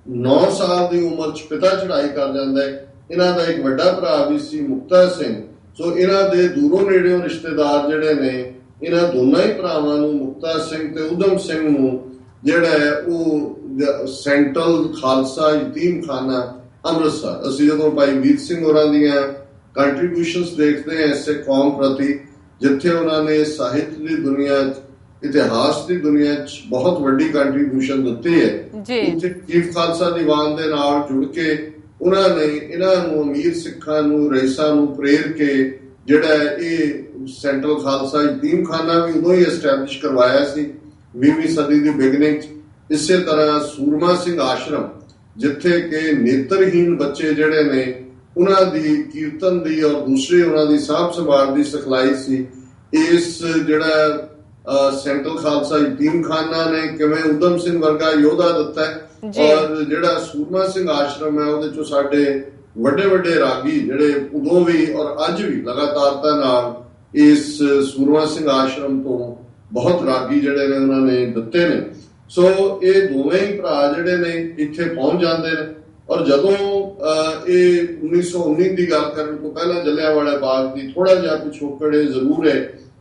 9 ਸਾਲ ਦੀ ਉਮਰ 'ਚ ਪਿਤਾ ਚੜ੍ਹਾਈ ਕਰ ਜਾਂਦਾ ਹੈ। ਇਹਨਾਂ ਦਾ ਇੱਕ ਵੱਡਾ ਭਰਾ ਵੀ ਸੀ ਮੁਕਤਾ ਸਿੰਘ। ਸੋ ਇਹਨਾਂ ਦੇ ਦੂਰੋਂ ਨੇੜਿਓਂ ਰਿਸ਼ਤੇਦਾਰ ਜਿਹੜੇ ਨੇ, ਇਹਨਾਂ ਦੋਨਾਂ ਹੀ ਭਰਾਵਾਂ ਨੂੰ, ਮੁਕਤਾ ਸਿੰਘ ਤੇ ਉਦਮ ਸਿੰਘ ਨੂੰ, ਜਿਹੜਾ ਹੈ ਉਹ ਸੈਂਟਰਲ ਖਾਲਸਾ ਯਤੀਮ ਖਾਨਾ ਅੰਮ੍ਰਿਤਸਰ। ਅਸੀਂ ਜਦੋਂ ਭਾਈ ਵੀਰ ਸਿੰਘ ਹੋਰਾਂ ਦੀਆਂ ਕੰਟਰੀਬਿਊਸ਼ਨਸ ਦੇਖਦੇ ਹਾਂ ਇਸੇ ਕੌਮ ਪ੍ਰਤੀ, ਜਿੱਥੇ ਉਹਨਾਂ ਨੇ ਸਾਹਿਤ ਦੀ ਦੁਨੀਆ 'ਚ ਇਤਿਹਾਸ ਦੀ ਦੁਨੀਆ 'ਚ ਬਹੁਤ ਵੱਡੀ ਕੰਟਰੀਬਿਊਸ਼ਨ ਦਿੱਤੀ ਹੈ। ਜੀ। ਉੱਥੇ ਚੀਫ ਖਾਲਸਾ ਦੀਵਾਨ ਦੇ ਨਾਲ ਜੁੜ ਕੇ ਉਹਨਾਂ ਨੇ ਇਹਨਾਂ ਨੂੰ ਅਮੀਰ ਸਿੱਖਾਂ ਨੂੰ ਰਈਸਾਂ ਨੂੰ ਪ੍ਰੇਰ ਕੇ ਜਿਹੜਾ ਇਹ ਸੈਂਟਰਲ ਖਾਲਸਾ ਯਤੀਮਖਾਨਾ ਵੀ ਉਦੋਂ ਹੀ ਐਸਟੈਬਲਿਸ਼ ਕਰਵਾਇਆ ਸੀ 20ਵੀਂ ਸਦੀ ਦੀ ਬਿਗਨਿੰਗ ਇਸੇ ਤਰ੍ਹਾਂ ਸੂਰਮਾ ਸਿੰਘ ਆਸ਼ਰਮ ਜਿੱਥੇ ਕਿ ਨੇਤਰਹੀਨ ਬੱਚੇ ਜਿਹੜੇ ਨੇ ਉਹਨਾਂ ਦੀ ਕੀਰਤਨ ਦੀ ਔਰ ਦੂਸਰੇ ਉਹਨਾਂ ਦੀ ਸਾਂਭ ਸੰਭਾਲ ਦੀ ਸਿਖਲਾਈ ਸੀ ਇਸ ਜਿਹੜਾ ਸੈਂਟਰਲ ਖਾਲਸਾ ਯਤੀਮਖਾਨਾ ਨੇ ਕਿਵੇਂ ਉਦਮ ਸਿੰਘ ਵਰਗਾ ਯੋਧਾ ਦਿੱਤਾ ਹੈ। ਔਰ ਜਿਹੜਾ ਸੂਰਮਾ ਸਿੰਘ ਆਸ਼ਰਮ ਹੈ ਉਹਦੇ ਚੋਂ ਸਾਡੇ ਵੱਡੇ ਵੱਡੇ ਰਾਗੀ ਜਿਹੜੇ ਉਦੋਂ ਵੀ ਔਰ ਅੱਜ ਵੀ ਲਗਾਤਾਰਤਾ ਨਾਲ ਇਸ ਸੂਰਮਾ ਸਿੰਘ ਆਸ਼ਰਮ ਤੋਂ ਬਹੁਤ ਰਾਗੀ ਜਿਹੜੇ ਨੇ ਉਹਨਾਂ ਨੇ ਦਿੱਤੇ ਨੇ ਸੋ ਇਹ ਦੋਵੇਂ ਹੀ ਭਰਾ ਜਿਹੜੇ ਨੇ ਇੱਥੇ ਪਹੁੰਚ ਜਾਂਦੇ ਨੇ ਔਰ ਜਦੋਂ ਇਹ 1919 ਦੀ ਗੱਲ ਕਰਨ ਤੋਂ ਪਹਿਲਾਂ ਜਲਿਆਂਵਾਲਾ ਬਾਗ ਦੀ ਥੋੜਾ ਜਿਹਾ ਪਿਛੋਕੜ ਜ਼ਰੂਰ ਹੈ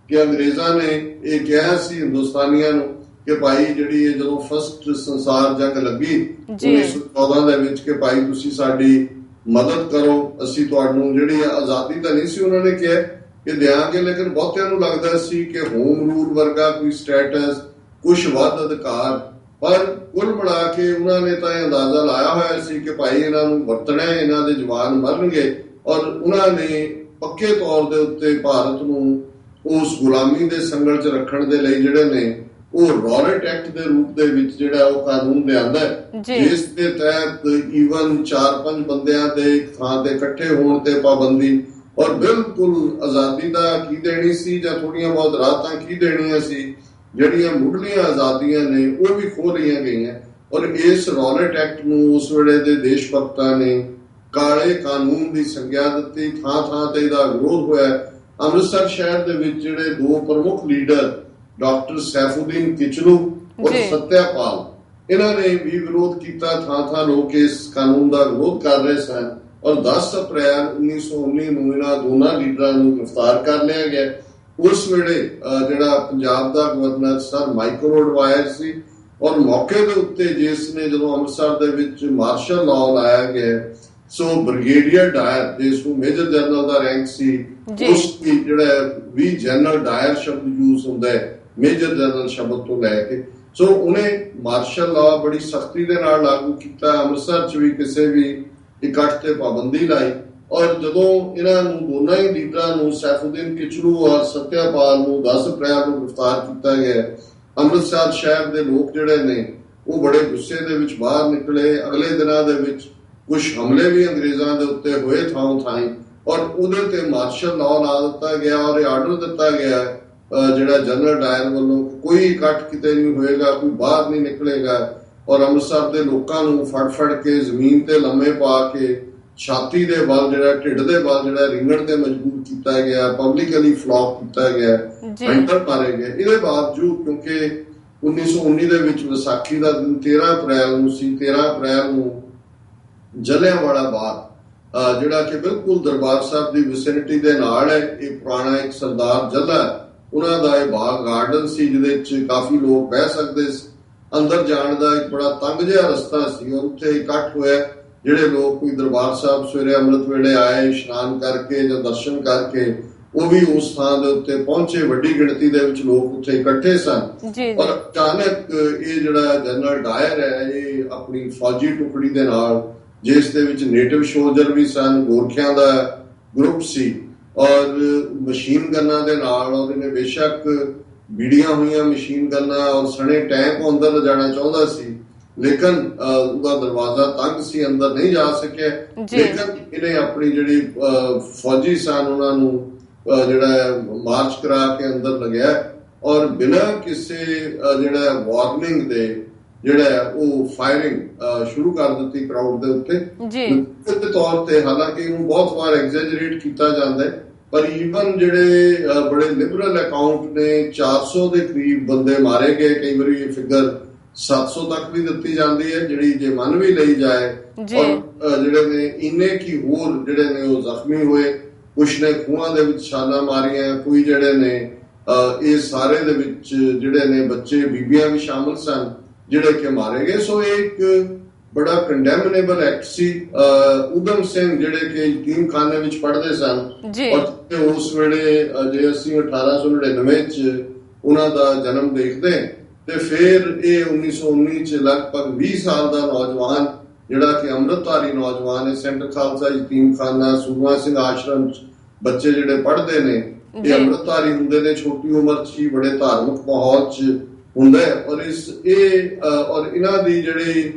ਕਿ ਅੰਗਰੇਜ਼ਾਂ ਨੇ ਇਹ ਕਿਹਾ ਸੀ ਹਿੰਦੁਸਤਾਨੀਆਂ ਨੂੰ ਕਿ ਭਾਈ ਜਿਹੜੀ ਇਹ ਜਦੋਂ ਫਸਟ ਸੰਸਾਰ ਜੰਗ ਲੱਗੀ ਜੀ। 1914 ਦੇ ਵਿੱਚ ਕਿ ਭਾਈ ਤੁਸੀਂ ਸਾਡੀ ਮਦਦ ਕਰੋ ਅਸੀਂ ਤੁਹਾਨੂੰ ਜਿਹੜੀ ਆਜ਼ਾਦੀ ਤਾਂ ਨਹੀਂ ਸੀ ਉਹਨਾਂ ਨੇ ਕਿਹਾ ਕਿ ਦਿਆਂਗੇ ਲੇਕਿਨ ਬਹੁਤਿਆਂ ਨੂੰ ਲੱਗਦਾ ਸੀ ਕਿ ਹੋਮ ਰੂਲ ਵਰਗਾ ਕੋਈ ਸਟੇਟਸ ਕੁਝ ਵੱਧ ਅਧਿਕਾਰ ਪਰ ਕੁੱਲ ਮਿਲਾ ਕੇ ਉਹਨਾਂ ਨੇ ਤਾਂ ਇਹ ਅੰਦਾਜ਼ਾ ਲਾਇਆ ਹੋਇਆ ਸੀ ਕਿ ਭਾਈ ਇਹਨਾਂ ਨੂੰ ਵਰਤਣਾ ਇਹਨਾਂ ਦੇ ਜਵਾਨ ਮਰਨਗੇ ਔਰ ਉਹਨਾਂ ਨੇ ਪੱਕੇ ਤੌਰ ਦੇ ਉੱਤੇ ਭਾਰਤ ਨੂੰ ਉਸ ਗੁਲਾਮੀ ਦੇ ਸੰਗਲ 'ਚ ਰੱਖਣ ਦੇ ਲਈ ਜਿਹੜੇ ਨੇ ਉਹ ਰੌਲਟ ਐਕਟ ਦੇ ਰੂਪ ਦੇ ਵਿੱਚ ਜਿਹੜਾ ਉਹ ਕਾਨੂੰਨ ਲਿਆਂਦਾ ਹੈ। ਜਿਸ ਦੇ ਤਹਿਤ ਈਵਨ 4-5 ਬੰਦਿਆਂ ਦੇ ਇੱਕ ਥਾਂ ਤੇ ਇਕੱਠੇ ਹੋਣ ਤੇ ਪਾਬੰਦੀ ਔਰ ਬਿਲਕੁਲ ਆਜ਼ਾਦੀ ਦਾ ਕੀ ਦੇਣੀ ਸੀ ਜਾਂ ਥੋੜੀਆਂ ਬਹੁਤ ਰਾਹਤਾਂ ਕੀ ਦੇਣੀਆਂ ਸੀ ਜਿਹੜੀਆਂ ਮੁੱਢਲੀਆਂ ਆਜ਼ਾਦੀਆਂ ਨੇ ਉਹ ਵੀ ਖੋਹ ਲਈਆਂ ਗਈਆਂ। ਔਰ ਇਸ ਰੌਲਟ ਐਕਟ ਨੂੰ ਉਸ ਵੇਲੇ ਦੇ ਦੇਸ਼ ਭਗਤਾਂ ਨੇ ਕਾਲੇ ਕਾਨੂੰਨ ਦੀ ਸੰਗਿਆ ਦਿੱਤੀ ਥਾਂ ਥਾਂ ਤੇ ਇਹਦਾ ਵਿਰੋਧ ਹੋਇਆ। ਅੰਮ੍ਰਿਤਸਰ ਸ਼ਹਿਰ ਦੇ ਵਿੱਚ ਜਿਹੜੇ ਦੋ ਪ੍ਰਮੁੱਖ ਲੀਡਰ ਡਾਕਟਰ ਸੈਫੂਦੀਨ ਕਿਚਲੂ ਔਰ। ਸਤਿਆਪਾਲ ਇਹਨਾਂ ਨੇ ਵੀ ਵਿਰੋਧ ਕੀਤਾ ਥਾਂ ਥਾਂ ਲੋਕ ਇਸ ਕਾਨੂੰਨ ਦਾ ਵਿਰੋਧ ਕਰ ਰਹੇ ਸਨ ਔਰ 10 ਅਪ੍ਰੈਲ 1919 ਨੂੰ ਇਹਨਾਂ ਦੋਨਾਂ ਲੀਡਰਾਂ ਨੂੰ ਗ੍ਰਿਫਤਾਰ ਕਰ ਲਿਆ ਗਿਆ ਉਸ ਵੇਲੇ ਜਿਹੜਾ ਪੰਜਾਬ ਦਾ ਗਵਰਨਰ ਸਰ ਮਾਈਕਲ ਰੋਡਵਾਇਰ ਸੀ ਔਰ ਮੌਕੇ ਦੇ ਉੱਤੇ ਜਿਸ ਨੇ ਜਦੋਂ ਅੰਮ੍ਰਿਤਸਰ ਦੇ ਵਿੱਚ ਮਾਰਸ਼ਲ ਲਾਅ ਲਾਇਆ ਗਿਆ ਸੋ ਬ੍ਰਿਗੇਡੀਅਰ ਡਾਇਰ ਜਿਸ ਨੂੰ ਮੇਜਰ ਜਨਰਲ ਦਾ ਰੈਂਕ ਸੀ। ਉਸ ਦੀ ਜਿਹੜਾ ਵੀ ਜਨਰਲ ਡਾਇਰ ਸ਼ਬਦ ਯੂਜ਼ ਹੁੰਦਾ ਹੈ ਮੇਜਰ ਜਨਰਲ ਸ਼ਬਦ ਤੋਂ ਲੈ ਕੇ। ਸੋ ਉਹਨੇ ਮਾਰਸ਼ਲ ਲਾਅ ਬੜੀ ਸਖਤੀ ਦੇ ਨਾਲ ਲਾਗੂ ਕੀਤਾ ਅੰਮ੍ਰਿਤਸਰ 'ਚ ਵੀ ਕਿਸੇ ਵੀ ਇਕੱਠ ਤੇ ਪਾਬੰਦੀ ਲਾਈ। ਔਰ ਜਦੋਂ ਇਹਨਾਂ ਨੂੰ ਦੋਨਾਂ ਹੀ ਲੀਡਰਾਂ ਨੂੰ ਸੈਫੂਦੀਨ ਕਿਚਲੂ ਔਰ ਸਤਿਆਪਾਲ ਨੂੰ 10 ਅਪ੍ਰੈਲ ਨੂੰ ਗ੍ਰਿਫਤਾਰ ਕੀਤਾ ਗਿਆ ਅੰਮ੍ਰਿਤਸਰ ਸ਼ਹਿਰ ਦੇ ਲੋਕ ਜਿਹੜੇ ਨੇ ਉਹ ਬੜੇ ਗੁੱਸੇ ਦੇ ਵਿੱਚ ਬਾਹਰ ਨਿਕਲੇ। ਅਗਲੇ ਦਿਨਾਂ ਦੇ ਵਿੱਚ ਕੁਝ ਹਮਲੇ ਵੀ ਅੰਗਰੇਜ਼ਾਂ ਦੇ ਉੱਤੇ ਹੋਏ ਥਾਂ ਥਾਈਂ ਔਰ ਉਹਦੇ ਤੇ ਮਾਰਸ਼ਲ ਲਾਅ ਲਾ ਦਿੱਤਾ ਗਿਆ ਔਰ ਆਰਡਰ ਦਿੱਤਾ ਗਿਆ। ਜਿਹੜਾ ਜਨਰਲ ਡਾਇਰ ਵੱਲੋਂ ਕੋਈ ਇਕੱਠ ਕਿਤੇ ਨਹੀਂ ਹੋਏਗਾ ਕੋਈ ਬਾਹਰ ਨਹੀਂ ਨਿਕਲੇਗਾ। ਔਰ ਅੰਮ੍ਰਿਤਸਰ ਦੇ ਲੋਕਾਂ ਨੂੰ ਫੜ ਫੜ ਕੇ ਜ਼ਮੀਨ ਤੇ ਲੰਮੇ ਪਾ ਕੇ ਛਾਤੀ ਦੇ ਬਲ ਜਿਹੜਾ ਢਿੱਡ ਦੇ ਬਲ ਜਿਹੜਾ ਰਿੰਗਣ ਤੇ ਮਜਬੂਰ ਕੀਤਾ ਗਿਆ ਪਬਲਿਕਲੀ ਫਲੌਕ ਕੀਤਾ ਗਿਆ। ਐਂਟਰ ਮਾਰੇ ਗਏ। ਇਹਦੇ ਬਾਵਜੂਦ ਕਿਉਂਕਿ 1919 ਦੇ ਵਿੱਚ ਵਿਸਾਖੀ ਦਾ ਦਿਨ 13 ਅਪ੍ਰੈਲ ਨੂੰ ਸੀ 13 ਅਪ੍ਰੈਲ ਨੂੰ ਜਲਿਆਂਵਾਲਾ ਬਾਗ ਜਿਹੜਾ ਕਿ ਬਿਲਕੁਲ ਦਰਬਾਰ ਸਾਹਿਬ ਦੀ ਵਿਸਿਨਿਟੀ ਦੇ ਨਾਲ ਹੈ ਇਹ ਪੁਰਾਣਾ ਇੱਕ ਸਰਦਾਰ ਜੱਲਾ। ਉਹਨਾਂ ਦਾ ਇਹ ਬਾਗ ਗਾਰਡਨ ਸੀ ਜਿਹਦੇ ਵਿੱਚ ਕਾਫੀ ਲੋਕ ਬਹਿ ਸਕਦੇ ਸੀ। ਅੰਦਰ ਜਾਣ ਦਾ ਇੱਕ ਬੜਾ ਤੰਗ ਜਿਹਾ ਰਸਤਾ ਸੀ ਉੱਥੇ ਇਕੱਠ ਹੋਇਆ ਜਿਹੜੇ ਲੋਕ ਕੋਈ ਦਰਬਾਰ ਸਾਹਿਬ ਸਵੇਰੇ ਅੰਮ੍ਰਿਤ ਵੇਲੇ ਆਏ ਇਸ਼ਨਾਨ ਕਰਕੇ ਜਾਂ ਦਰਸ਼ਨ ਕਰਕੇ ਉਹ ਵੀ ਉਸ ਥਾਂ ਦੇ ਉੱਤੇ ਪਹੁੰਚੇ। ਵੱਡੀ ਗਿਣਤੀ ਦੇ ਵਿੱਚ ਲੋਕ ਉੱਥੇ ਇਕੱਠੇ ਸਨ। ਔਰ ਜੀ। ਅਚਾਨਕ ਇਹ ਜਿਹੜਾ ਜਨਰਲ ਡਾਇਰ ਹੈ ਇਹ ਆਪਣੀ ਫੌਜੀ ਟੁਕੜੀ ਦੇ ਨਾਲ ਜਿਸ ਦੇ ਵਿੱਚ ਨੇਟਿਵ ਸੋਲਜਰ ਵੀ ਸਨ ਗੋਰਖਿਆਂ ਦਾ ਗਰੁੱਪ ਸੀ ਔਰ ਮਸ਼ੀਨ ਗੰਨਾਂ ਦੇ ਨਾਲ ਔਰ ਇਹਨੇ ਬੇਸ਼ੱਕ ਬੀੜੀਆਂ ਹੋਈਆਂ ਮਸ਼ੀਨ ਗੰਨਾਂ ਔਰ ਸਣੇ ਟੈਂਕ ਅੰਦਰ ਲਿਜਾਣਾ ਚਾਹੁੰਦਾ ਸੀ ਲੇਕਿਨ ਉਹਦਾ ਦਰਵਾਜ਼ਾ ਤੰਗ ਸੀ ਅੰਦਰ ਨਹੀਂ ਜਾ ਸਕਿਆ। ਲੇਕਿਨ ਇਹਨੇ ਆਪਣੀ ਜਿਹੜੀ ਫੌਜੀ ਸਨ ਉਹਨਾਂ ਨੂੰ ਜਿਹੜਾ ਮਾਰਚ ਕਰਾ ਕੇ ਅੰਦਰ ਲਗਿਆ ਔਰ ਬਿਨਾਂ ਕਿਸੇ ਜਿਹੜਾ ਵਾਰਨਿੰਗ ਦੇ ਜਿਹੜਾ ਉਹ ਫਾਇਰਿੰਗ ਸ਼ੁਰੂ ਕਰ ਦਿੱਤੀ ਕਰਾਊਡ ਦੇ ਉੱਤੇ। ਜੀ। ਦੇ ਤੌਰ ਤੇ ਹਾਲਾਂਕਿ ਇਹਨੂੰ ਬਹੁਤ ਵਾਰ ਐਗਜ਼ੈਜਰੇਟ ਕੀਤਾ ਜਾਂਦਾ ਹੈ ਪਰ ਈਵਨ ਜਿਹੜੇ ਬੜੇ ਲਿਬਰਲ ਅਕਾਊਂਟ ਨੇ 400 ਦੇ ਕਰੀਬ ਬੰਦੇ ਮਾਰੇ ਗਏ ਕਈ ਵਾਰੀ ਇਹ ਫਿਗਰ 700 ਤੱਕ ਵੀ ਦਿੱਤੀ ਜਾਂਦੀ ਹੈ ਜਿਹੜੀ ਜੇ ਮੰਨ ਵੀ ਲਈ ਜਾਏ। ਔਰ ਜਿਹੜੇ ਨੇ ਇੰਨੇ ਕੀ ਹੋਰ ਜਿਹੜੇ ਨੇ ਉਹ ਜ਼ਖਮੀ ਹੋਏ ਕੁਛ ਨੇ ਖੂਹਾਂ ਦੇ ਵਿੱਚ ਛਾਲਾਂ ਮਾਰੀਆਂ ਕੋਈ ਜਿਹੜੇ ਨੇ ਇਹ ਸਾਰੇ ਦੇ ਵਿੱਚ ਜਿਹੜੇ ਨੇ ਬੱਚੇ ਬੀਬੀਆਂ ਵੀ ਸ਼ਾਮਲ ਸਨ। ਜਿਹੜੇ ਕਿ ਮਾਰੇ ਗਏ। ਸੋ ਇੱਕ ਬੜਾ ਕੰਡੈਮਨੇਬਲ ਐਕਟ ਸੀ ਉਦਮ ਸਿੰਘ ਜਿਹੜੇ ਕਿ ਯਤੀਮਖਾਨੇ ਵਿੱਚ ਪੜ੍ਹਦੇ ਸਨ। ਔਰ ਤੇ ਉਸ ਵੇਲੇ ਜੇ ਅਸੀਂ 1899 ਚ ਉਹਨਾਂ ਦਾ ਜਨਮ ਦੇਖਦੇ ਤੇ ਫਿਰ ਇਹ 1919 ਚ ਲਗਭਗ 20 ਸਾਲ ਦਾ ਨੌਜਵਾਨ ਜਿਹੜਾ ਕਿ ਅੰਮ੍ਰਿਤਧਾਰੀ ਨੌਜਵਾਨ ਹੈ ਸੈਂਟਰ ਖਾਲਸਾ ਯਤੀਮਖਾਨਾ ਸੂਰਮਾ ਸਿੰਘ ਆਸ਼ਰਮ ਚ ਬੱਚੇ ਜਿਹੜੇ ਪੜ੍ਹਦੇ ਨੇ। ਇਹ ਅੰਮ੍ਰਿਤਧਾਰੀ ਹੁੰਦੇ ਨੇ ਛੋਟੀ ਉਮਰ 'ਚ ਹੀ ਬੜੇ ਧਾਰਮਿਕ ਮਾਹੌਲ 'ਚ ਹੁੰਦਾ ਹੈ। ਔਰ ਇਸ ਇਹ ਔਰ ਇਹਨਾਂ ਦੀ ਜਿਹੜੀ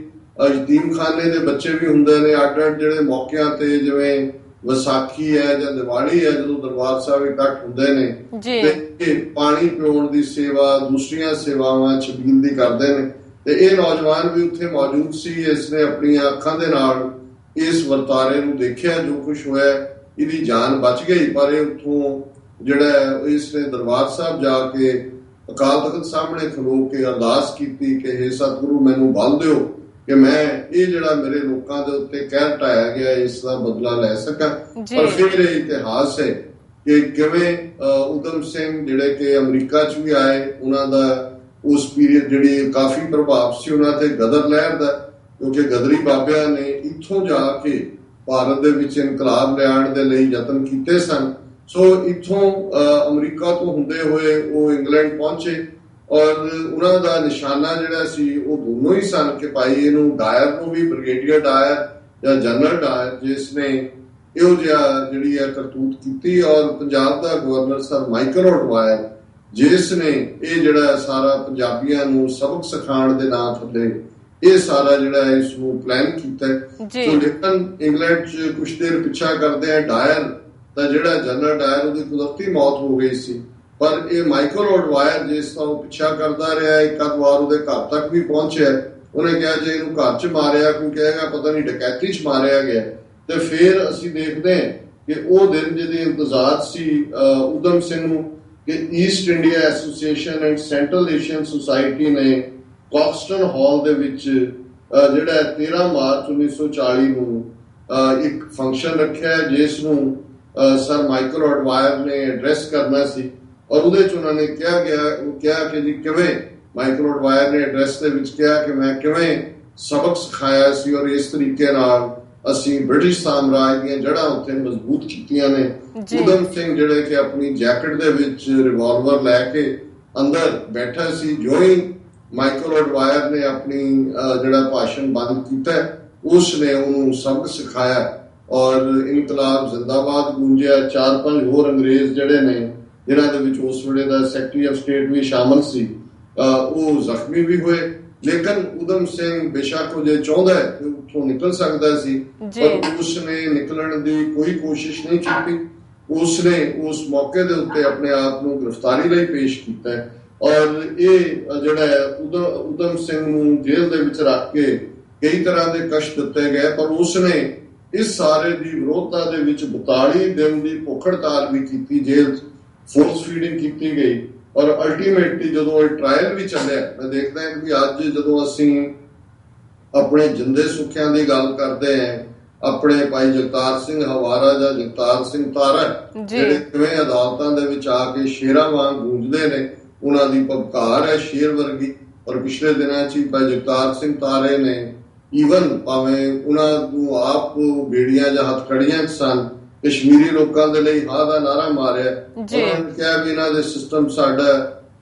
ਯਤੀਮਖਾਨੇ ਦੇ ਬੱਚੇ ਵੀ ਹੁੰਦੇ ਨੇ ਅੱਡ ਅੱਡ ਜਿਹੜੇ ਮੌਕਿਆਂ ਤੇ ਜਿਵੇਂ ਵਿਸਾਖੀ ਹੈ ਜਾਂ ਦੀਵਾਲੀ ਹੈ ਜਦੋਂ ਦਰਬਾਰ ਸਾਹਿਬ ਇਕੱਠ ਹੁੰਦੇ ਨੇ ਤੇ ਇਹ ਪਾਣੀ ਪਿਉਣ ਦੀ ਸੇਵਾ ਦੂਸਰੀਆਂ ਸੇਵਾਵਾਂ ਛਬੀਲ ਦੀ ਕਰਦੇ ਨੇ। ਤੇ ਇਹ ਨੌਜਵਾਨ ਵੀ ਉੱਥੇ ਮੌਜੂਦ ਸੀ ਇਸ ਨੇ ਆਪਣੀਆਂ ਅੱਖਾਂ ਦੇ ਨਾਲ ਇਸ ਵਰਤਾਰੇ ਨੂੰ ਦੇਖਿਆ ਜੋ ਕੁਝ ਹੋਇਆ ਇਹਦੀ ਜਾਨ ਬਚ ਗਈ। ਪਰ ਇਹ ਉੱਥੋਂ ਜਿਹੜਾ ਇਸ ਨੇ ਦਰਬਾਰ ਸਾਹਿਬ ਜਾ ਕੇ ਅਕਾਲ ਤਖਤ ਸਾਹਮਣੇ ਖਲੋ ਕੇ ਅਰਦਾਸ ਕੀਤੀ ਕਿ हे ਸਤਿਗੁਰੂ ਮੈਨੂੰ ਬਲ ਦਿਓ ਕਿ ਮੈਂ ਇਹ ਜਿਹੜਾ ਮੇਰੇ ਲੋਕਾਂ ਦੇ ਉੱਤੇ ਕਹਿਰ ਢਾਇਆ ਗਿਆ ਇਸ ਦਾ ਬਦਲਾ ਲੈ ਸਕਾਂ। ਪਰ ਫਿਰ ਇਹ ਇਤਿਹਾਸ ਹੈ ਕਿ ਕਿਵੇਂ ਉਦਮ ਸਿੰਘ ਜਿਹੜੇ ਕਿ ਅਮਰੀਕਾ 'ਚ ਵੀ ਆਏ ਉਹਨਾਂ ਦਾ ਉਸ ਪੀਰੀਅਡ ਜਿਹੜੀ ਕਾਫੀ ਪ੍ਰਭਾਵ ਸੀ ਉਹਨਾਂ ਤੇ ਗਦਰ ਲਹਿਰ ਦਾ ਕਿਉਂਕਿ ਗਦਰੀ ਬਾਬਿਆਂ ਨੇ ਇੱਥੋਂ ਜਾ ਕੇ ਭਾਰਤ ਦੇ ਵਿੱਚ ਇਨਕਲਾਬ ਲਿਆਉਣ ਦੇ ਲਈ ਯਤਨ ਕੀਤੇ ਸਨ ਸੋ ਇੱਥੋਂ ਅਮਰੀਕਾ ਤੋਂ ਹੁੰਦੇ ਹੋਏ ਉਹ ਇੰਗਲੈਂਡ ਪਹੁੰਚੇ ਔਰ ਉਹਨਾਂ ਦਾ ਨਿਸ਼ਾਨਾ ਜਿਹੜਾ ਸੀ ਉਹ ਦੋਨੋਂ ਹੀ ਸਨ ਕਿ ਭਾਈ ਇਹਨੂੰ ਡਾਇਰ ਨੂੰ ਵੀ ਬ੍ਰਿਗੇਡੀਅਰ ਡਾਇਰ ਜਾਂ ਜਨਰਲ ਡਾਇਰ ਜਿਸ ਨੇ ਇਹੋ ਜਿਹਾ ਜਿਹੜੀ ਹੈ ਕਰਤੂਤ ਕੀਤੀ ਔਰ ਪੰਜਾਬ ਦਾ ਗਵਰਨਰ ਸਰ ਮਾਈਕਲ ਰੋਟਵਾਇਰ ਜਿਸ ਨੇ ਇਹ ਜਿਹੜਾ ਸਾਰਾ ਪੰਜਾਬੀਆਂ ਨੂੰ ਸਬਕ ਸਿਖਾਉਣ ਦੇ ਨਾਂ ਥੱਲੇ ਇਹ ਸਾਰਾ ਜਿਹੜਾ ਇਸ ਨੂੰ ਪਲਾਨ ਕੀਤਾ। ਸੋ ਲੇਕਿਨ ਇੰਗਲੈਂਡ ਚ ਕੁਝ ਦੇਰ ਪਿੱਛਾ ਕਰਦੇ ਆ ਡਾਇਰ ਤਾਂ ਜਿਹੜਾ ਜਨਰਲ ਡਾਇਰ ਉਹਦੀ ਕੁਦਰਤੀ ਮੌਤ ਹੋ ਗਈ ਸੀ। ਪਰ ਇਹ ਮਾਈਕਲ ਰੋਟਵਾਇਰ ਜਿਸ ਦਾ ਪਿੱਛਾ ਕਰਦਾ ਰਿਹਾ ਇੱਕ ਵਾਰ ਉਹਦੇ ਘਰ ਤੱਕ ਵੀ ਪਹੁੰਚਿਆ। ਉਹਨੇ ਕਿਹਾ ਜੇ ਇਹਨੂੰ ਘਰ 'ਚ ਮਾਰਿਆ ਕੋਈ ਕਹੇਗਾ ਪਤਾ ਨਹੀਂ ਡਕੈਤੀ 'ਚ ਮਾਰਿਆ ਗਿਆ। ਤੇ ਫਿਰ ਅਸੀਂ ਦੇਖਦੇ ਹਾਂ ਕਿ ਉਹ ਦਿਨ ਜਿਹਦੀ ਇੰਤਜ਼ਾਰ ਸੀ ਅਹ, ਉਦਮ ਸਿੰਘ ਨੂੰ ਕਿ East India Association and Central Asian Society ਨੇ ਕੌਕਸਟਨ ਹਾਲ ਦੇ ਵਿੱਚ ਅਹ, ਜਿਹੜਾ ਹੈ 13 ਮਾਰਚ 1940 ਨੂੰ ਇੱਕ ਫੰਕਸ਼ਨ ਰੱਖਿਆ ਜਿਸ ਨੂੰ ਸਰ ਮਾਈਕਲ ਰੋਡਵਾਇਰ ਨੇ ਐਡਰੈਸ ਕਰਨਾ ਸੀ ਔਰ ਉਹਦੇ ਚ ਉਹਨਾਂ ਨੇ ਕਿਹਾ ਗਿਆ ਉਹ ਕਿਹਾ ਕਿ ਜੀ ਕਿਵੇਂ ਮਾਈਕਲ ਰੋਡਵਾਇਰ ਨੇ ਐਡਰੈਸ ਦੇ ਵਿੱਚ ਕਿਹਾ ਕਿ ਮੈਂ ਕਿਵੇਂ ਸਬਕ ਸਿਖਾਇਆ ਸੀ ਔਰ ਇਸ ਤਰੀਕੇ ਨਾਲ ਅਸੀਂ ਬ੍ਰਿਟਿਸ਼ ਸਾਮਰਾਜ ਦੀਆਂ ਜੜ੍ਹਾਂ ਉੱਤੇ ਮਜ਼ਬੂਤ ਕੀਤੀਆਂ ਨੇ। ਉਦਮ ਸਿੰਘ ਜਿਹੜੇ ਕਿ ਆਪਣੀ ਜੈਕਟ ਦੇ ਵਿੱਚ ਰਿਵਾਲਵਰ ਲੈ ਕੇ ਅੰਦਰ ਬੈਠਾ ਸੀ ਜੋ ਹੀ ਮਾਈਕਲ ਰੋਡਵਾਇਰ ਨੇ ਆਪਣੀ ਜਿਹੜਾ ਭਾਸ਼ਣ ਬੰਦ ਕੀਤਾ ਉਸ ਨੇ ਉਹਨੂੰ ਸਬਕ ਸਿਖਾਇਆ ਔਰ ਇਨਕਲਾਬ ਜ਼ਿੰਦਾਬਾਦ ਗੂੰਜਿਆ ਚਾਰ ਪੰਜ ਹੋਰ ਅੰਗਰੇਜ਼ ਜਿਹੜੇ ਨੇ ਜਿਨ੍ਹਾਂ ਦੇ ਵਿੱਚ ਉਸ ਵੇਲੇ ਦਾ ਸੈਕਟਰੀ ਆਫ ਸਟੇਟ ਵੀ ਸ਼ਾਮਲ ਸੀ ਉਹ ਜ਼ਖਮੀ ਵੀ ਹੋਏ। ਲੇਕਿਨ ਉਦਮ ਸਿੰਘ ਬੇਸ਼ੱਕ ਉਹ ਜੇ ਚਾਹੁੰਦਾ ਹੈ ਕਿ ਉੱਥੋਂ ਨਿਕਲ ਸਕਦਾ ਸੀ। ਪਰ ਉਸ ਨੇ ਨਿਕਲਣ ਦੀ ਕੋਈ ਕੋਸ਼ਿਸ਼ ਨਹੀਂ ਕੀਤੀ। ਉਸ ਨੇ ਉਸ ਮੌਕੇ ਦੇ ਉੱਤੇ ਆਪਣੇ ਆਪ ਨੂੰ ਗ੍ਰਿਫਤਾਰੀ ਲਈ ਪੇਸ਼ ਕੀਤਾ ਹੈ। ਔਰ ਇਹ ਜਿਹੜਾ ਉਦਮ ਸਿੰਘ ਨੂੰ ਜੇਲ੍ਹ ਦੇ ਵਿੱਚ ਰੱਖ ਕੇ ਕਈ ਤਰ੍ਹਾਂ ਦੇ ਕਸ਼ਟ ਦਿੱਤੇ ਗਏ ਪਰ ਉਸ ਨੇ ਇਸ ਸਾਰੇ ਦੀ ਵਿਰੋਧਤਾ ਦੇ ਵਿੱਚ 42 ਦਿਨ ਦੀ ਭੁੱਖ ਹੜਤਾਲ ਵੀ ਕੀਤੀ ਜੇਲ੍ਹ ਫੋਰਸ ਫੀਡਿੰਗ ਕੀਤੀ ਗਈ ਔਰ ਅਲਟੀਮੇਟਲੀ ਜਦੋਂ ਇਹ ਟ੍ਰਾਇਲ ਵੀ ਚੱਲਿਆ ਮੈਂ ਦੇਖਦਾ ਹਾਂ ਕਿ ਅੱਜ ਜਦੋਂ ਅਸੀਂ ਆਪਣੇ ਜਿੰਦੇ ਸੁੱਖਿਆਂ ਦੀ ਗੱਲ ਕਰਦੇ ਹਾਂ ਆਪਣੇ ਭਾਈ ਜਗਤਾਰ ਸਿੰਘ ਹਵਾਰਾ ਜਾਂ ਜਗਤਾਰ ਸਿੰਘ ਤਾਰਾ। ਜਿਹੜੇ ਕਿਵੇਂ ਅਦਾਲਤਾਂ ਦੇ ਵਿੱਚ ਆ ਕੇ ਸ਼ੇਰਾਂ ਵਾਂਗ ਗੂੰਜਦੇ ਨੇ ਉਹਨਾਂ ਦੀ ਪਵਕਾਰ ਹੈ ਸ਼ੇਰ ਵਰਗੀ ਔਰ ਪਿਛਲੇ ਦਿਨਾਂ 'ਚ ਭਾਈ ਜਗਤਾਰ ਸਿੰਘ ਤਾਰੇ ਨੇ ਈਵਨ ਭਾਵੇਂ ਉਹਨਾਂ ਨੂੰ ਆਪ ਬੇੜੀਆਂ ਜਾਂ ਹੱਥਕੜੀਆਂ ਸਨ ਕਸ਼ਮੀਰੀ ਲੋਕਾਂ ਦੇ ਲਈ ਹਾਂ ਦਾ ਨਾਰਾ ਮਾਰਿਆ ਜੀ। ਉਹਨਾਂ ਨੇ ਕਿਹਾ ਵੀ ਇਹਨਾਂ ਦੇ ਸਿਸਟਮ ਸਾਡਾ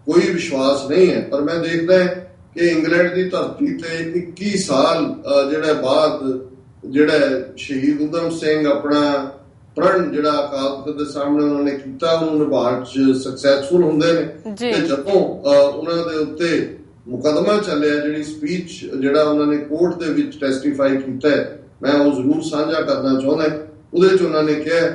ਕੋਈ ਵਿਸ਼ਵਾਸ ਨਹੀਂ ਹੈ ਪਰ ਮੈਂ ਦੇਖਦਾ ਹਾਂ ਕਿ ਇੰਗਲੈਂਡ ਦੀ ਧਰਤੀ ਤੇ 21 ਸਾਲ ਜਿਹੜਾ ਬਾਅਦ ਜਿਹੜਾ ਸ਼ਹੀਦ ਉਦਮ ਸਿੰਘ ਆਪਣਾ ਪ੍ਰਣ ਜਿਹੜਾ ਅਕਾਲ ਤਖਤ ਦੇ ਸਾਹਮਣੇ ਉਹਨਾਂ ਨੇ ਕੀਤਾ ਉਹਨੂੰ ਨਿਭਾਉਣ ਚ ਸਕਸੈਸਫੁਲ ਹੁੰਦੇ ਨੇ। ਤੇ ਜਦੋਂ ਉਹਨਾਂ ਦੇ ਉੱਤੇ ਮੁਕਦਮਾ ਚੱਲਿਆ ਜਿਹੜੀ ਸਪੀਚ ਜਿਹੜਾ ਉਹਨਾਂ ਨੇ ਕੋਰਟ ਦੇ ਵਿੱਚ ਟੈਸਟੀਫਾਈ ਕੀਤਾ ਹੈ ਮੈਂ ਉਹ ਜ਼ਰੂਰ ਸਾਂਝਾ ਕਰਨਾ ਚਾਹੁੰਦਾ ਹਾਂ। ਉਹਦੇ ਚ ਉਹਨਾਂ ਨੇ ਕਿਹਾ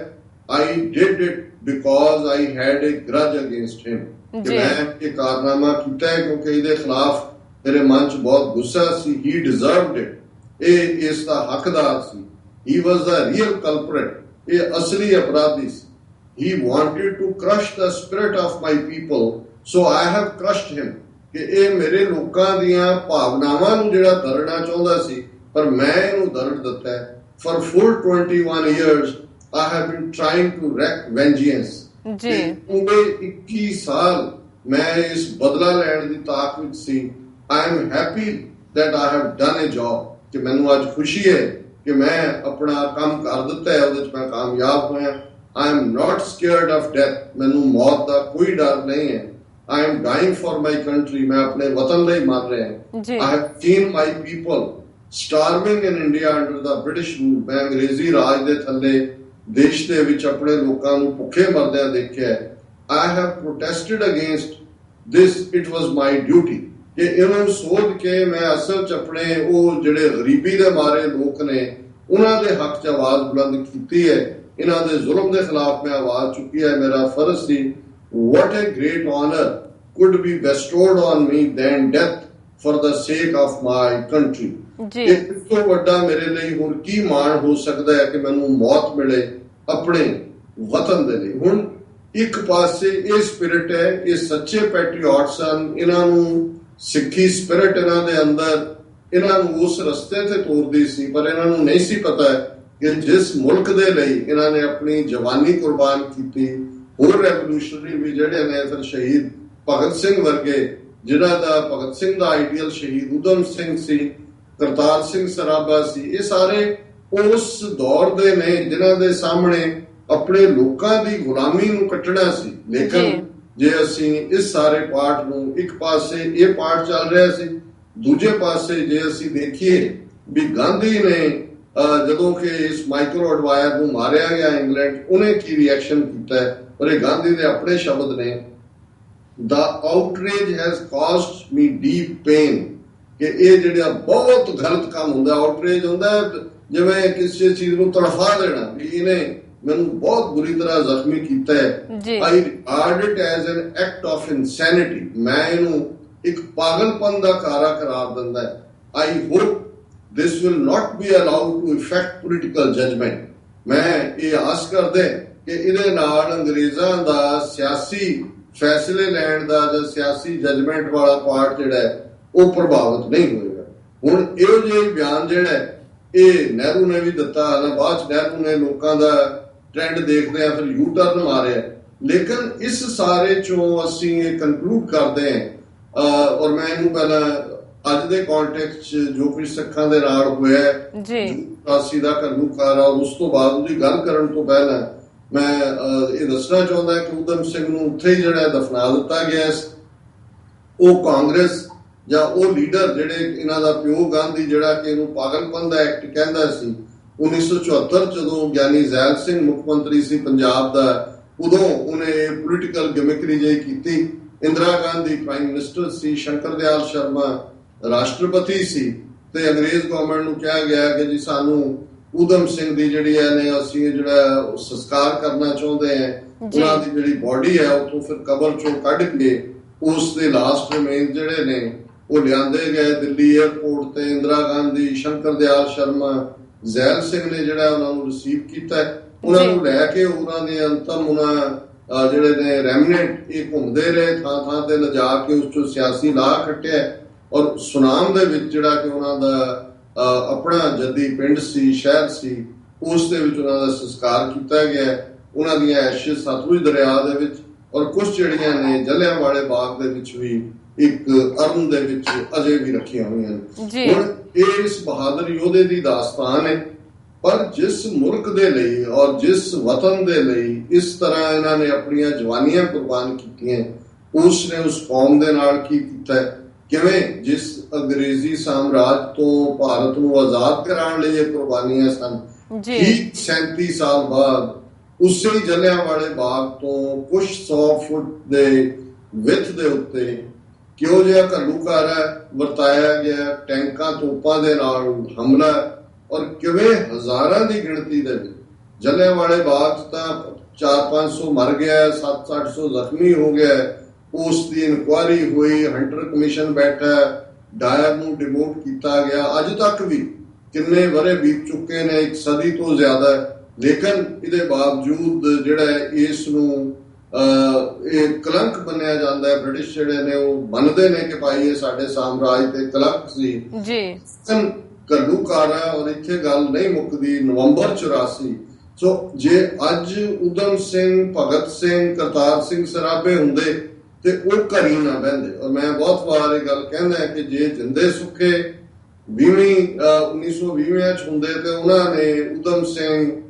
I did it because I had a grudge against him ਕਿ। ਮੈਂ ਇਹ ਕਾਰਨਾਮਾ ਕੀਤਾ ਹੈ ਕਿਉਂਕਿ ਇਹਦੇ ਖਿਲਾਫ ਮੇਰੇ ਮਨ 'ਚ ਬਹੁਤ ਗੁੱਸਾ ਸੀ। ਹੀ ਡਿਜ਼ਰਵਡ ਇਟ ਇਹ ਇਸ ਦਾ ਹੱਕਦਾਰ ਸੀ। ਹੀ ਵਾਸ ਦਾ ਰੀਅਲ ਕਲਪਰੇਟ ਇਹ ਅਸਲੀ ਅਪਰਾਧੀ ਸੀ। He wanted to crush the spirit of my people so i have crushed him ਕਿ ਇਹ ਮੇਰੇ ਲੋਕਾਂ ਦੀਆਂ ਭਾਵਨਾਵਾਂ ਨੂੰ ਜਿਹੜਾ ਦਰੜਨਾ ਚਾਹੁੰਦਾ ਸੀ ਪਰ ਮੈਂ ਇਹਨੂੰ ਦਰੜ ਦਿੱਤਾ for full 21 years i have been trying to wreak vengeance. ਜੀ। ਪੂਰੇ 21 ਸਾਲ ਮੈਂ ਇਸ ਬਦਲਾ ਲੈਣ ਦੀ ਤਾਕ ਵਿੱਚ ਸੀ। I am happy that I have done a job ਕਿ ਮੈਨੂੰ ਅੱਜ ਖੁਸ਼ੀ ਹੈ ਕਿ ਮੈਂ ਆਪਣਾ ਕੰਮ ਕਰ ਦਿੱਤਾ ਹੈ ਉਹਦੇ ਚ ਮੈਂ ਕਾਮਯਾਬ ਹੋਇਆ। I am not scared of death ਮੈਨੂੰ ਮੌਤ ਦਾ ਕੋਈ ਡਰ ਨਹੀਂ ਹੈ। I am dying for my country. ਮੈਂ ਆਪਣੇ ਵਤਨ ਲਈ ਮਰ ਰਿਹਾ ਹਾਂ ਜੀ। I have seen my people starving in India under the British rule. ਮੈਂ ਅੰਗਰੇਜ਼ੀ ਰਾਜ ਦੇ ਥੱਲੇ ਦੇਸ਼ ਦੇ ਵਿੱਚ ਆਪਣੇ ਲੋਕਾਂ ਨੂੰ ਭੁੱਖੇ ਮਰਦਿਆਂ ਦੇਖਿਆ ਹੈ I have protested against this. It was my duty ਕਿ ਇਹਨੂੰ ਸੋਧ ਕੇ ਮੈਂ ਅਸਲ ਚ ਆਪਣੇ ਉਹ ਜਿਹੜੇ ਗਰੀਬੀ ਦੇ ਮਾਰੇ ਲੋਕ ਨੇ ਉਹਨਾਂ ਦੇ ਹੱਕ 'ਚ ਆਵਾਜ਼ ਬੁਲੰਦ ਕੀਤੀ ਹੈ ਇਹਨਾਂ ਦੇ ਜ਼ੁਲਮ ਦੇ ਖਿਲਾਫ ਮੈਂ ਆਵਾਜ਼ ਚੁੱਕੀ ਹੈ ਮੇਰਾ ਫਰਜ਼ ਸੀ what a great honor could be bestowed on me than death for the sake of my country. ਜੀ। ਇਹ ਤੋਂ ਵੱਡਾ ਮੇਰੇ ਲਈ ਹੋਰ ਕੀ ਮਾਣ ਹੋ ਸਕਦਾ ਹੈ ਕਿ ਮੈਨੂੰ ਮੌਤ ਮਿਲੇ ਆਪਣੇ ਵਤਨ ਦੇ ਲਈ। ਹੁਣ ਇੱਕ ਪਾਸੇ ਇਹ ਸਪਿਰਿਟ ਹੈ ਇਹ ਸੱਚੇ ਪੈਟਰੀਓਟਸ ਹਨ ਇਹਨਾਂ ਨੂੰ ਸਿੱਖੀ ਸਪਿਰਿਟ ਇਹਨਾਂ ਦੇ ਅੰਦਰ ਇਹਨਾਂ ਨੂੰ ਉਸ ਰਸਤੇ ਤੇ ਤੋਰਦੀ ਸੀ ਪਰ ਇਹਨਾਂ ਨੂੰ ਨਹੀਂ ਸੀ ਪਤਾ ਕਿ ਜਿਸ ਮੁਲਕ ਦੇ ਲਈ ਇਹਨਾਂ ਨੇ ਆਪਣੀ ਜਵਾਨੀ ਕੁਰਬਾਨ ਕੀਤੀ ਹੋਰ ਰੈਵੋਲੂਸ਼ਨਰੀ ਵੀ ਜਿਹੜੇ ਨੇ ਫਿਰ ਸ਼ਹੀਦ ਭਗਤ ਸਿੰਘ ਵਰਗੇ ਜਿਨ੍ਹਾਂ ਦਾ ਭਗਤ ਸਿੰਘ ਦਾ ਆਈਡੀਅਲ ਸ਼ਹੀਦ ਉਦਮ ਸਿੰਘ ਸੀ ਕਰਤਾਰ ਸਿੰਘ ਸਰਾਭਾ ਸੀ ਇਹ ਸਾਰੇ ਉਸ ਦੌਰ ਦੇ ਨੇ ਜਿਨ੍ਹਾਂ ਦੇ ਸਾਹਮਣੇ ਆਪਣੇ ਲੋਕਾਂ ਦੀ ਗੁਲਾਮੀ ਨੂੰ ਕੱਟਣਾ ਸੀ। ਲੇਕਿਨ ਜੇ ਅਸੀਂ ਇਸ ਸਾਰੇ ਪਾਠ ਨੂੰ ਇੱਕ ਪਾਸੇ ਇਹ ਪਾਠ ਚੱਲ ਰਿਹਾ ਸੀ ਦੂਜੇ ਪਾਸੇ ਜੇ ਅਸੀਂ ਦੇਖੀਏ ਵੀ ਗਾਂਧੀ ਨੇ ਜਦੋਂ ਕਿ ਇਸ ਮਾਈਕਰੋ ਐਡਵਾਇਰ ਨੂੰ ਮਾਰਿਆ ਗਿਆ ਇੰਗਲੈਂਡ ਉਹਨੇ ਕੀ ਰਿਐਕਸ਼ਨ ਕੀਤਾ ਹੈ? ਪਰ ਇਹ ਗਾਂਧੀ ਦੇ ਆਪਣੇ ਸ਼ਬਦ ਨੇ the outrage has caused me deep pain ਕਿ ਇਹ ਜਿਹੜਾ ਬਹੁਤ ਗਲਤ ਕੰਮ ਹੁੰਦਾ ਆਊਟਰੇਜ ਹੁੰਦਾ ਜਿਵੇਂ ਕਿਸੇ ਚੀਜ਼ ਨੂੰ ਤੜਫਾ ਦੇਣਾ ਵੀ ਇਹਨੇ ਮੈਨੂੰ ਬਹੁਤ ਬੁਰੀ ਤਰ੍ਹਾਂ ਜ਼ਖਮੀ ਕੀਤਾ ਹੈ ਜੀ। I regard it as an act of insanity ਮੈਂ ਇਹਨੂੰ ਇੱਕ ਪਾਗਲਪਨ ਦਾ ਕਾਰਾ ਕਰਾਰ ਦਿੰਦਾ ਹੈ I hope this will not be allowed to affect political judgment. ਮੈਂ ਇਹ ਆਸ ਕਰਦਾ ਕਿ ਇਹਦੇ ਨਾਲ ਅੰਗਰੇਜ਼ਾਂ ਦਾ ਸਿਆਸੀ ਫੈਸਲੇ ਲੈਣ ਦਾ ਜਾਂ ਸਿਆਸੀ ਜਜਮੈਂਟ ਵਾਲਾ ਪਾਰਟ ਜਿਹੜਾ ਉਹ ਪ੍ਰਭਾਵਿਤ ਨਹੀਂ ਹੋਏਗਾ। ਹੁਣ ਇਹੋ ਜਿਹੇ ਬਿਆਨ ਜਿਹੜਾ ਇਹ ਨਹਿਰੂ ਨੇ ਵੀ ਦਿੱਤਾ ਨਾ ਬਾਅਦ ਚ ਨਹਿਰੂ ਨੇ ਲੋਕਾਂ ਦਾ ਟ੍ਰੈਂਡ ਦੇਖਦੇ ਆ ਫਿਰ ਯੂ ਟਰਨ ਮਾਰਿਆ ਲੇਕਿਨ ਇਸ ਸਾਰੇ ਚੋਂ ਅਸੀਂ ਇਹ ਕਨਕਲੂਡ ਕਰਦੇ ਹਾਂ ਔਰ ਮੈਂ ਇਹਨੂੰ ਪਹਿਲਾਂ ਅੱਜ ਦੇ ਕੰਟੈਕਸਟ 'ਚ ਜੋ ਕੁਝ ਸਿੱਖਾਂ ਦੇ ਨਾਲ ਹੋਇਆ ਜੀ। ਕਾਸੀ ਦਾ ਆ ਔਰ ਉਸ ਤੋਂ ਬਾਅਦ ਉਹਦੀ ਗੱਲ ਕਰਨ ਤੋਂ ਪਹਿਲਾਂ ਮੈਂ ਇਹ ਦੱਸਣਾ ਚਾਹੁੰਦਾ ਕਿ ਉਦਮ ਸਿੰਘ ਨੂੰ ਉੱਥੇ ਹੀ ਜਿਹੜਾ ਦਫਨਾ ਦਿੱਤਾ ਗਿਆ ਸੀ ਉਹ ਕਾਂਗਰਸ ਜਾਂ ਉਹ ਲੀਡਰ ਜਿਹੜੇ ਇਹਨਾਂ ਦਾ ਪਿਓ ਗਾਂਧੀ ਜਿਹੜਾ ਕਿ ਇਹਨੂੰ ਪਾਗਲਪਨ ਦਾ ਐਕਟ ਕਹਿੰਦਾ ਸੀ 1974 ਜਦੋਂ ਗਿਆਨੀ ਜ਼ੈਲ ਸਿੰਘ ਮੁੱਖ ਮੰਤਰੀ ਸੀ ਪੰਜਾਬ ਦਾ ਉਦੋਂ ਉਹਨੇ ਪੋਲੀਟੀਕਲ ਗਿਮਿਕਰੀ ਜਿਹੀ ਕੀਤੀ ਇੰਦਰਾ ਗਾਂਧੀ ਪ੍ਰਾਈਮ ਮਿਨਿਸਟਰ ਸੀ ਸ਼ੰਕਰ ਦਿਆਲ ਸ਼ਰਮਾ ਰਾਸ਼ਟਰਪਤੀ ਸੀ ਤੇ ਅੰਗਰੇਜ਼ ਗਵਰਨਮੈਂਟ ਨੂੰ ਕਿਹਾ ਗਿਆ ਕਿ ਜੀ ਸਾਨੂੰ ਉਦਮ ਸਿੰਘ ਦੀ ਜਿਹੜੀ ਹੈ ਨੇ ਅਸੀਂ ਜਿਹੜਾ ਉਹ ਸੰਸਕਾਰ ਕਰਨਾ ਚਾਹੁੰਦੇ ਹਾਂ। ਉਹਨਾਂ ਦੀ ਜਿਹੜੀ ਬਾਡੀ ਹੈ ਉਥੋਂ ਫਿਰ ਕਬਰ ਚੋਂ ਕੱਢ ਕੇ ਉਸ ਦੇ ਲਾਸਟ ਰਿਮੇਨ ਜਿਹੜੇ ਨੇ ਉਹ ਲਿਆਂਦੇ ਗਏ ਦਿੱਲੀ 에ਅਰਪੋਰਟ ਤੇ ਇੰਦਰਾ ਗਾਂਧੀ ਸ਼ੰਕਰ ਦਿਆਲ ਸ਼ਰਮਾ ਜ਼ੈਲ ਸਿੰਘ ਨੇ ਜਿਹੜਾ ਉਹਨਾਂ ਨੂੰ ਰਿਸੀਵ ਕੀਤਾ। ਉਹਨਾਂ। ਨੂੰ ਲੈ ਕੇ ਉਹਨਾਂ ਦੇ ਅੰਤਮ ਉਹਨਾਂ ਜਿਹੜੇ ਨੇ ਰੈਮਨੈਂਟ ਇਹ ਘੁੰਮਦੇ ਰਹੇ ਥਾਂ ਥਾਂ ਤੇ ਲਿਜਾ ਕੇ ਉਸ ਚੋਂ ਸਿਆਸੀ ਲਾਹ ਕੱਟਿਆ ਔਰ ਸੁਨਾਮ ਦੇ ਵਿੱਚ ਜਿਹੜਾ ਕਿ ਉਹਨਾਂ ਦਾ ਆਪਣਾ ਜੱਦੀ ਪਿੰਡ ਸੀ ਸ਼ਹਿਰ ਸੀ ਉਸ ਦੇ ਵਿੱਚ ਉਹਨਾਂ ਦਾ ਸੰਸਕਾਰ ਕੀਤਾ ਗਿਆ। ਉਹਨਾਂ ਦੀਆਂ ਐਸ਼ਜ਼ ਸਤਲੁਜ ਦਰਿਆ ਦੇ ਵਿੱਚ ਔਰ ਕੁਝ ਜਿਹੜੀਆਂ ਨੇ ਜਲਿਆਂਵਾਲੇ ਬਾਗ ਦੇ ਵਿੱਚ ਵੀ ਇੱਕ ਅਰਨ ਦੇ ਵਿੱਚ ਅਜੇ ਵੀ ਰੱਖੀਆਂ ਹੋਈਆਂ ਨੇ ਜੀ। ਹੁਣ ਇਹ ਇਸ ਬਹਾਦਰ ਯੋਧੇ ਦੀ ਦਾਸਤਾਨ ਹੈ ਪਰ ਜਿਸ ਮੁਲਕ ਦੇ ਲਈ ਔਰ ਜਿਸ ਵਤਨ ਦੇ ਲਈ ਇਸ ਤਰ੍ਹਾਂ ਇਹਨਾਂ ਨੇ ਆਪਣੀਆਂ ਜਵਾਨੀਆਂ ਕੁਰਬਾਨ ਕੀਤੀਆਂ ਉਸ ਨੇ ਉਸ ਕੌਮ ਦੇ ਨਾਲ ਕੀ ਕੀਤਾ ਹੈ? ਕਿਵੇਂ? ਜਿਸ ਅੰਗਰੇਜ਼ੀ ਸਾਮਰਾਜ ਤੋਂ ਭਾਰਤ ਨੂੰ ਆਜ਼ਾਦ ਕਰਾਉਣ ਲਈ ਇਹ ਕੁਰਬਾਨੀਆਂ ਸਨ। ਜੀ। ਠੀਕ 37 ਸਾਲ ਬਾਅਦ ਉਸੇ ਜਲਿਆਂਵਾਲੇ ਬਾਗ ਤੋਂ ਕੁਝ 100 ਫੁੱਟ ਦੇ ਵਿੱਥ ਦੇ ਉੱਤੇ ਕਿਉਂ ਜਿਹਾ ਘੱਲੂਕਾਰਾ ਵਰਤਾਇਆ ਗਿਆ ਟੈਂਕਾਂ ਤੋਪਾਂ ਦੇ ਨਾਲ ਹਮਲਾ ਔਰ ਕਿਵੇਂ ਹਜ਼ਾਰਾਂ ਦੀ ਗਿਣਤੀ ਦੇ ਵਿੱਚ ਜਲਿਆਂਵਾਲੇ ਬਾਗ 'ਚ ਤਾਂ 4-500 ਮਰ ਗਿਆ 7-800 ਜ਼ਖਮੀ ਹੋ ਗਿਆ ਉਸ ਦੀ ਇਨਕੁਆਰੀ ਹੋਈ ਹੰਟਰ ਕਮਿਸ਼ਨ ਬੈਠਾ ਡਾਇਰ ਨੂੰ ਡਿਮੋਟ ਕੀਤਾ ਗਿਆ। ਅੱਜ ਤੱਕ ਵੀ ਕਿੰਨੇ ਵਰੇ ਬੀਤ ਚੁੱਕੇ ਨੇ ਇੱਕ ਸਦੀ ਤੋਂ ਜ਼ਿਆਦਾ। ਲੇਕਿਨ ਇਹਦੇ ਬਾਵਜੂਦ ਜਿਹੜਾ ਇਸ ਨੂੰ ਇਹ ਕਲੰਕ ਮੰਨਿਆ ਜਾਂਦਾ ਹੈ ਬ੍ਰਿਟਿਸ਼ ਜਿਹੜੇ ਨੇ ਉਹ ਮੰਨਦੇ ਨੇ ਕਿ ਭਾਈ ਇਹ ਸਾਡੇ ਸਾਮਰਾਜ ਤੇ ਕਲੰਕ ਸੀ। ਜੀ। ਘੱਲੂਕਾਰਾ ਔਰ ਇੱਥੇ ਗੱਲ ਨਹੀਂ ਮੁੱਕਦੀ ਨਵੰਬਰ 84 ਸੋ ਜੇ ਅੱਜ ਉਦਮ ਸਿੰਘ ਭਗਤ ਸਿੰਘ ਕਰਤਾਰ ਸਿੰਘ ਸਰਾਭੇ ਹੁੰਦੇ ਤੇ ਉਹ ਘਰੀ ਨਾ ਬਹਿੰਦੇ। ਔਰ ਮੈਂ ਬਹੁਤ ਵਾਰ ਇਹ ਗੱਲ ਕਹਿੰਦਾ ਕਿ ਜੇ ਜਿੰਦੇ ਸੁੱਖੇ 20ਵੀਂ 1920 ਚ ਹੁੰਦੇ ਤੇ ਉਹਨਾਂ ਨੇ ਉਦਮ ਸਿੰਘ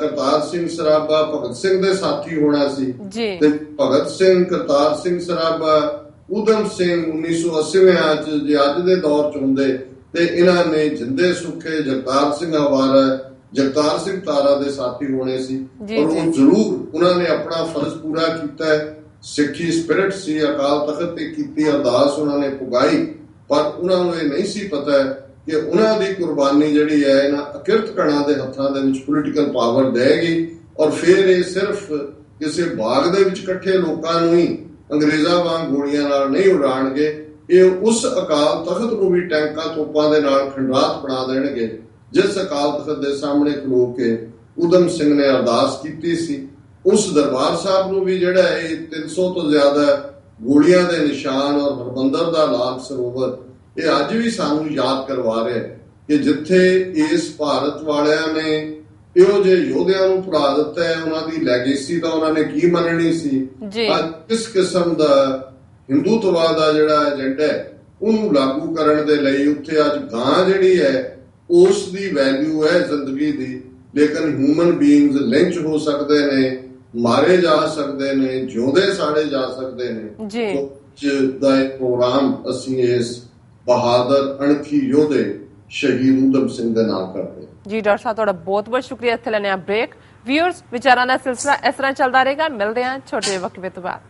ਕਰਤਾਰ ਸਿੰਘ ਸਰਾਭਾ ਭਗਤ ਸਿੰਘ ਦੇ ਸਾਥੀ ਹੋਣਾ ਸੀ। ਤੇ ਭਗਤ ਸਿੰਘ ਕਰਤਾਰ ਸਿੰਘ ਸਰਾਭਾ ਉਦਮ ਸਿੰਘ 1980 ਚ ਜੇ ਅੱਜ ਦੇ ਦੌਰ ਚ ਹੁੰਦੇ ਤੇ ਇਹਨਾਂ ਨੇ ਜਿੰਦੇ ਸੁੱਖੇ ਜਗਤਾਰ ਸਿੰਘ ਹਵਾਰਾ ਜਗਤਾਰ ਸਿੰਘ ਤਾਰਾ ਦੇ ਸਾਥੀ ਹੋਣੇ ਸੀ। ਔਰ। ਉਹ ਜ਼ਰੂਰ ਉਹਨਾਂ ਨੇ ਆਪਣਾ ਫਰਜ਼ ਪੂਰਾ ਕੀਤਾ ਹੈ। ਸਿੱਖੀ ਸਪਿਰਿਟ ਸੀ, ਅਕਾਲ ਤਖਤ ਤੇ ਕੀਤੀ ਅਰਦਾਸ ਉਹਨਾਂ ਨੇ ਪੁਗਾਈ, ਪਰ ਉਹਨਾਂ ਨੂੰ ਇਹ ਨਹੀਂ ਸੀ ਪਤਾ ਕਿ ਉਹਨਾਂ ਦੀ ਕੁਰਬਾਨੀ ਜਿਹੜੀ ਹੈ, ਇਹਨਾਂ ਅਕਿਰਤ ਕਣਾਂ ਦੇ ਹੱਥਾਂ ਦੇ ਵਿੱਚ ਪੋਲੀਟੀਕਲ ਪਾਵਰ ਦੇਗੀ ਔਰ ਫਿਰ ਇਹ ਸਿਰਫ ਕਿਸੇ ਬਾਗ ਦੇ ਵਿੱਚ ਇਕੱਠੇ ਲੋਕਾਂ ਨੂੰ ਹੀ ਅੰਗਰੇਜ਼ਾਂ ਵਾਂਗ ਗੋਲੀਆਂ ਨਾਲ ਨਹੀਂ ਉਡਾਣਗੇ ਇਹ ਉਸ ਅਕਾਲ ਤਖਤ ਨੂੰ ਵੀ ਟੈਂਕਾਂ ਤੋਪਾਂ ਦੇ ਨਾਲ ਖੰਡਰਾਤ ਬਣਾ ਦੇਣਗੇ, ਜਿਸ ਅਕਾਲ ਤਖਤ ਦੇ ਸਾਹਮਣੇ ਖਲੋ ਕੇ ਉਦਮ ਸਿੰਘ ਨੇ ਅਰਦਾਸ ਕੀਤੀ ਸੀ। ਉਸ ਦਰਬਾਰ ਸਾਹਿਬ ਨੂੰ ਵੀ ਜਿਹੜਾ ਇਹ 300 ਤੋਂ ਜ਼ਿਆਦਾ ਗੋਲੀਆਂ ਦੇ ਨਿਸ਼ਾਨ ਔਰ ਹਰਬੰਦਰ ਦਾ ਲਾਲ ਸਰੋਵਰ ਇਹ ਅੱਜ ਵੀ ਸਾਨੂੰ ਯਾਦ ਕਰਵਾ ਰਿਹਾ ਹੈ ਕਿ ਜਿੱਥੇ ਇਸ ਭਾਰਤ ਵਾਲਿਆਂ ਨੇ ਇਹੋ ਜਿਹੇ ਯੋਧਿਆਂ ਨੂੰ ਭੁਲਾ ਦਿੱਤਾ ਹੈ ਉਹਨਾਂ ਦੀ ਲੈਗੇਸੀ ਤਾਂ ਉਹਨਾਂ ਨੇ ਕੀ ਮੰਨਣੀ ਸੀ ਜੀ। ਅੱਜ ਕਿਸ ਕਿਸਮ ਦਾ ਹਿੰਦੂਤਵਾਦ ਦਾ ਜਿਹੜਾ ਏਜੰਡਾ ਹੈ ਉਹਨੂੰ ਲਾਗੂ ਕਰਨ ਦੇ ਲਈ ਉੱਥੇ ਅੱਜ ਗਾਂ ਜਿਹੜੀ ਹੈ ਉਸ ਦੀ ਵੈਲਿਊ ਹੈ ਜ਼ਿੰਦਗੀ ਦੀ ਲੇਕਿਨ ਹਿਊਮਨ ਬੀਇੰਗਸ ਲਿੰਚ ਹੋ ਸਕਦੇ ਨੇ ਮਾਰੇ ਜਾ ਸਕਦੇ ਨੇ ਜਿਉਂਦੇ ਸਾੜੇ ਜਾ ਸਕਦੇ ਨੇ ਜੀ। ਦਾ ਇਹ ਪ੍ਰੋਗਰਾਮ ਅਸੀਂ ਇਸ ਬਹਾਦਰ ਅਣਖੀ ਯੋਧੇ ਸ਼ਹੀਦ ਊਧਮ ਸਿੰਘ ਦੇ ਨਾਲ ਕਰਦੇ ਜੀ ਡਾਕਟਰ ਸਾਹਿਬ ਤੁਹਾਡਾ ਬਹੁਤ ਬਹੁਤ ਸ਼ੁਕਰੀਆ। ਇੱਥੇ ਲੈਣੇ ਆ ਬ੍ਰੇਕ ਵਿਊਅਰਸ ਵਿਚਾਰਾਂ ਦਾ ਸਿਲਸਿਲਾ ਇਸ ਤਰ੍ਹਾਂ ਚੱਲਦਾ ਰਹੇਗਾ। ਮਿਲਦੇ ਹਾਂ ਛੋਟੇ ਵਕਫੇ ਤੋਂ ਬਾਅਦ।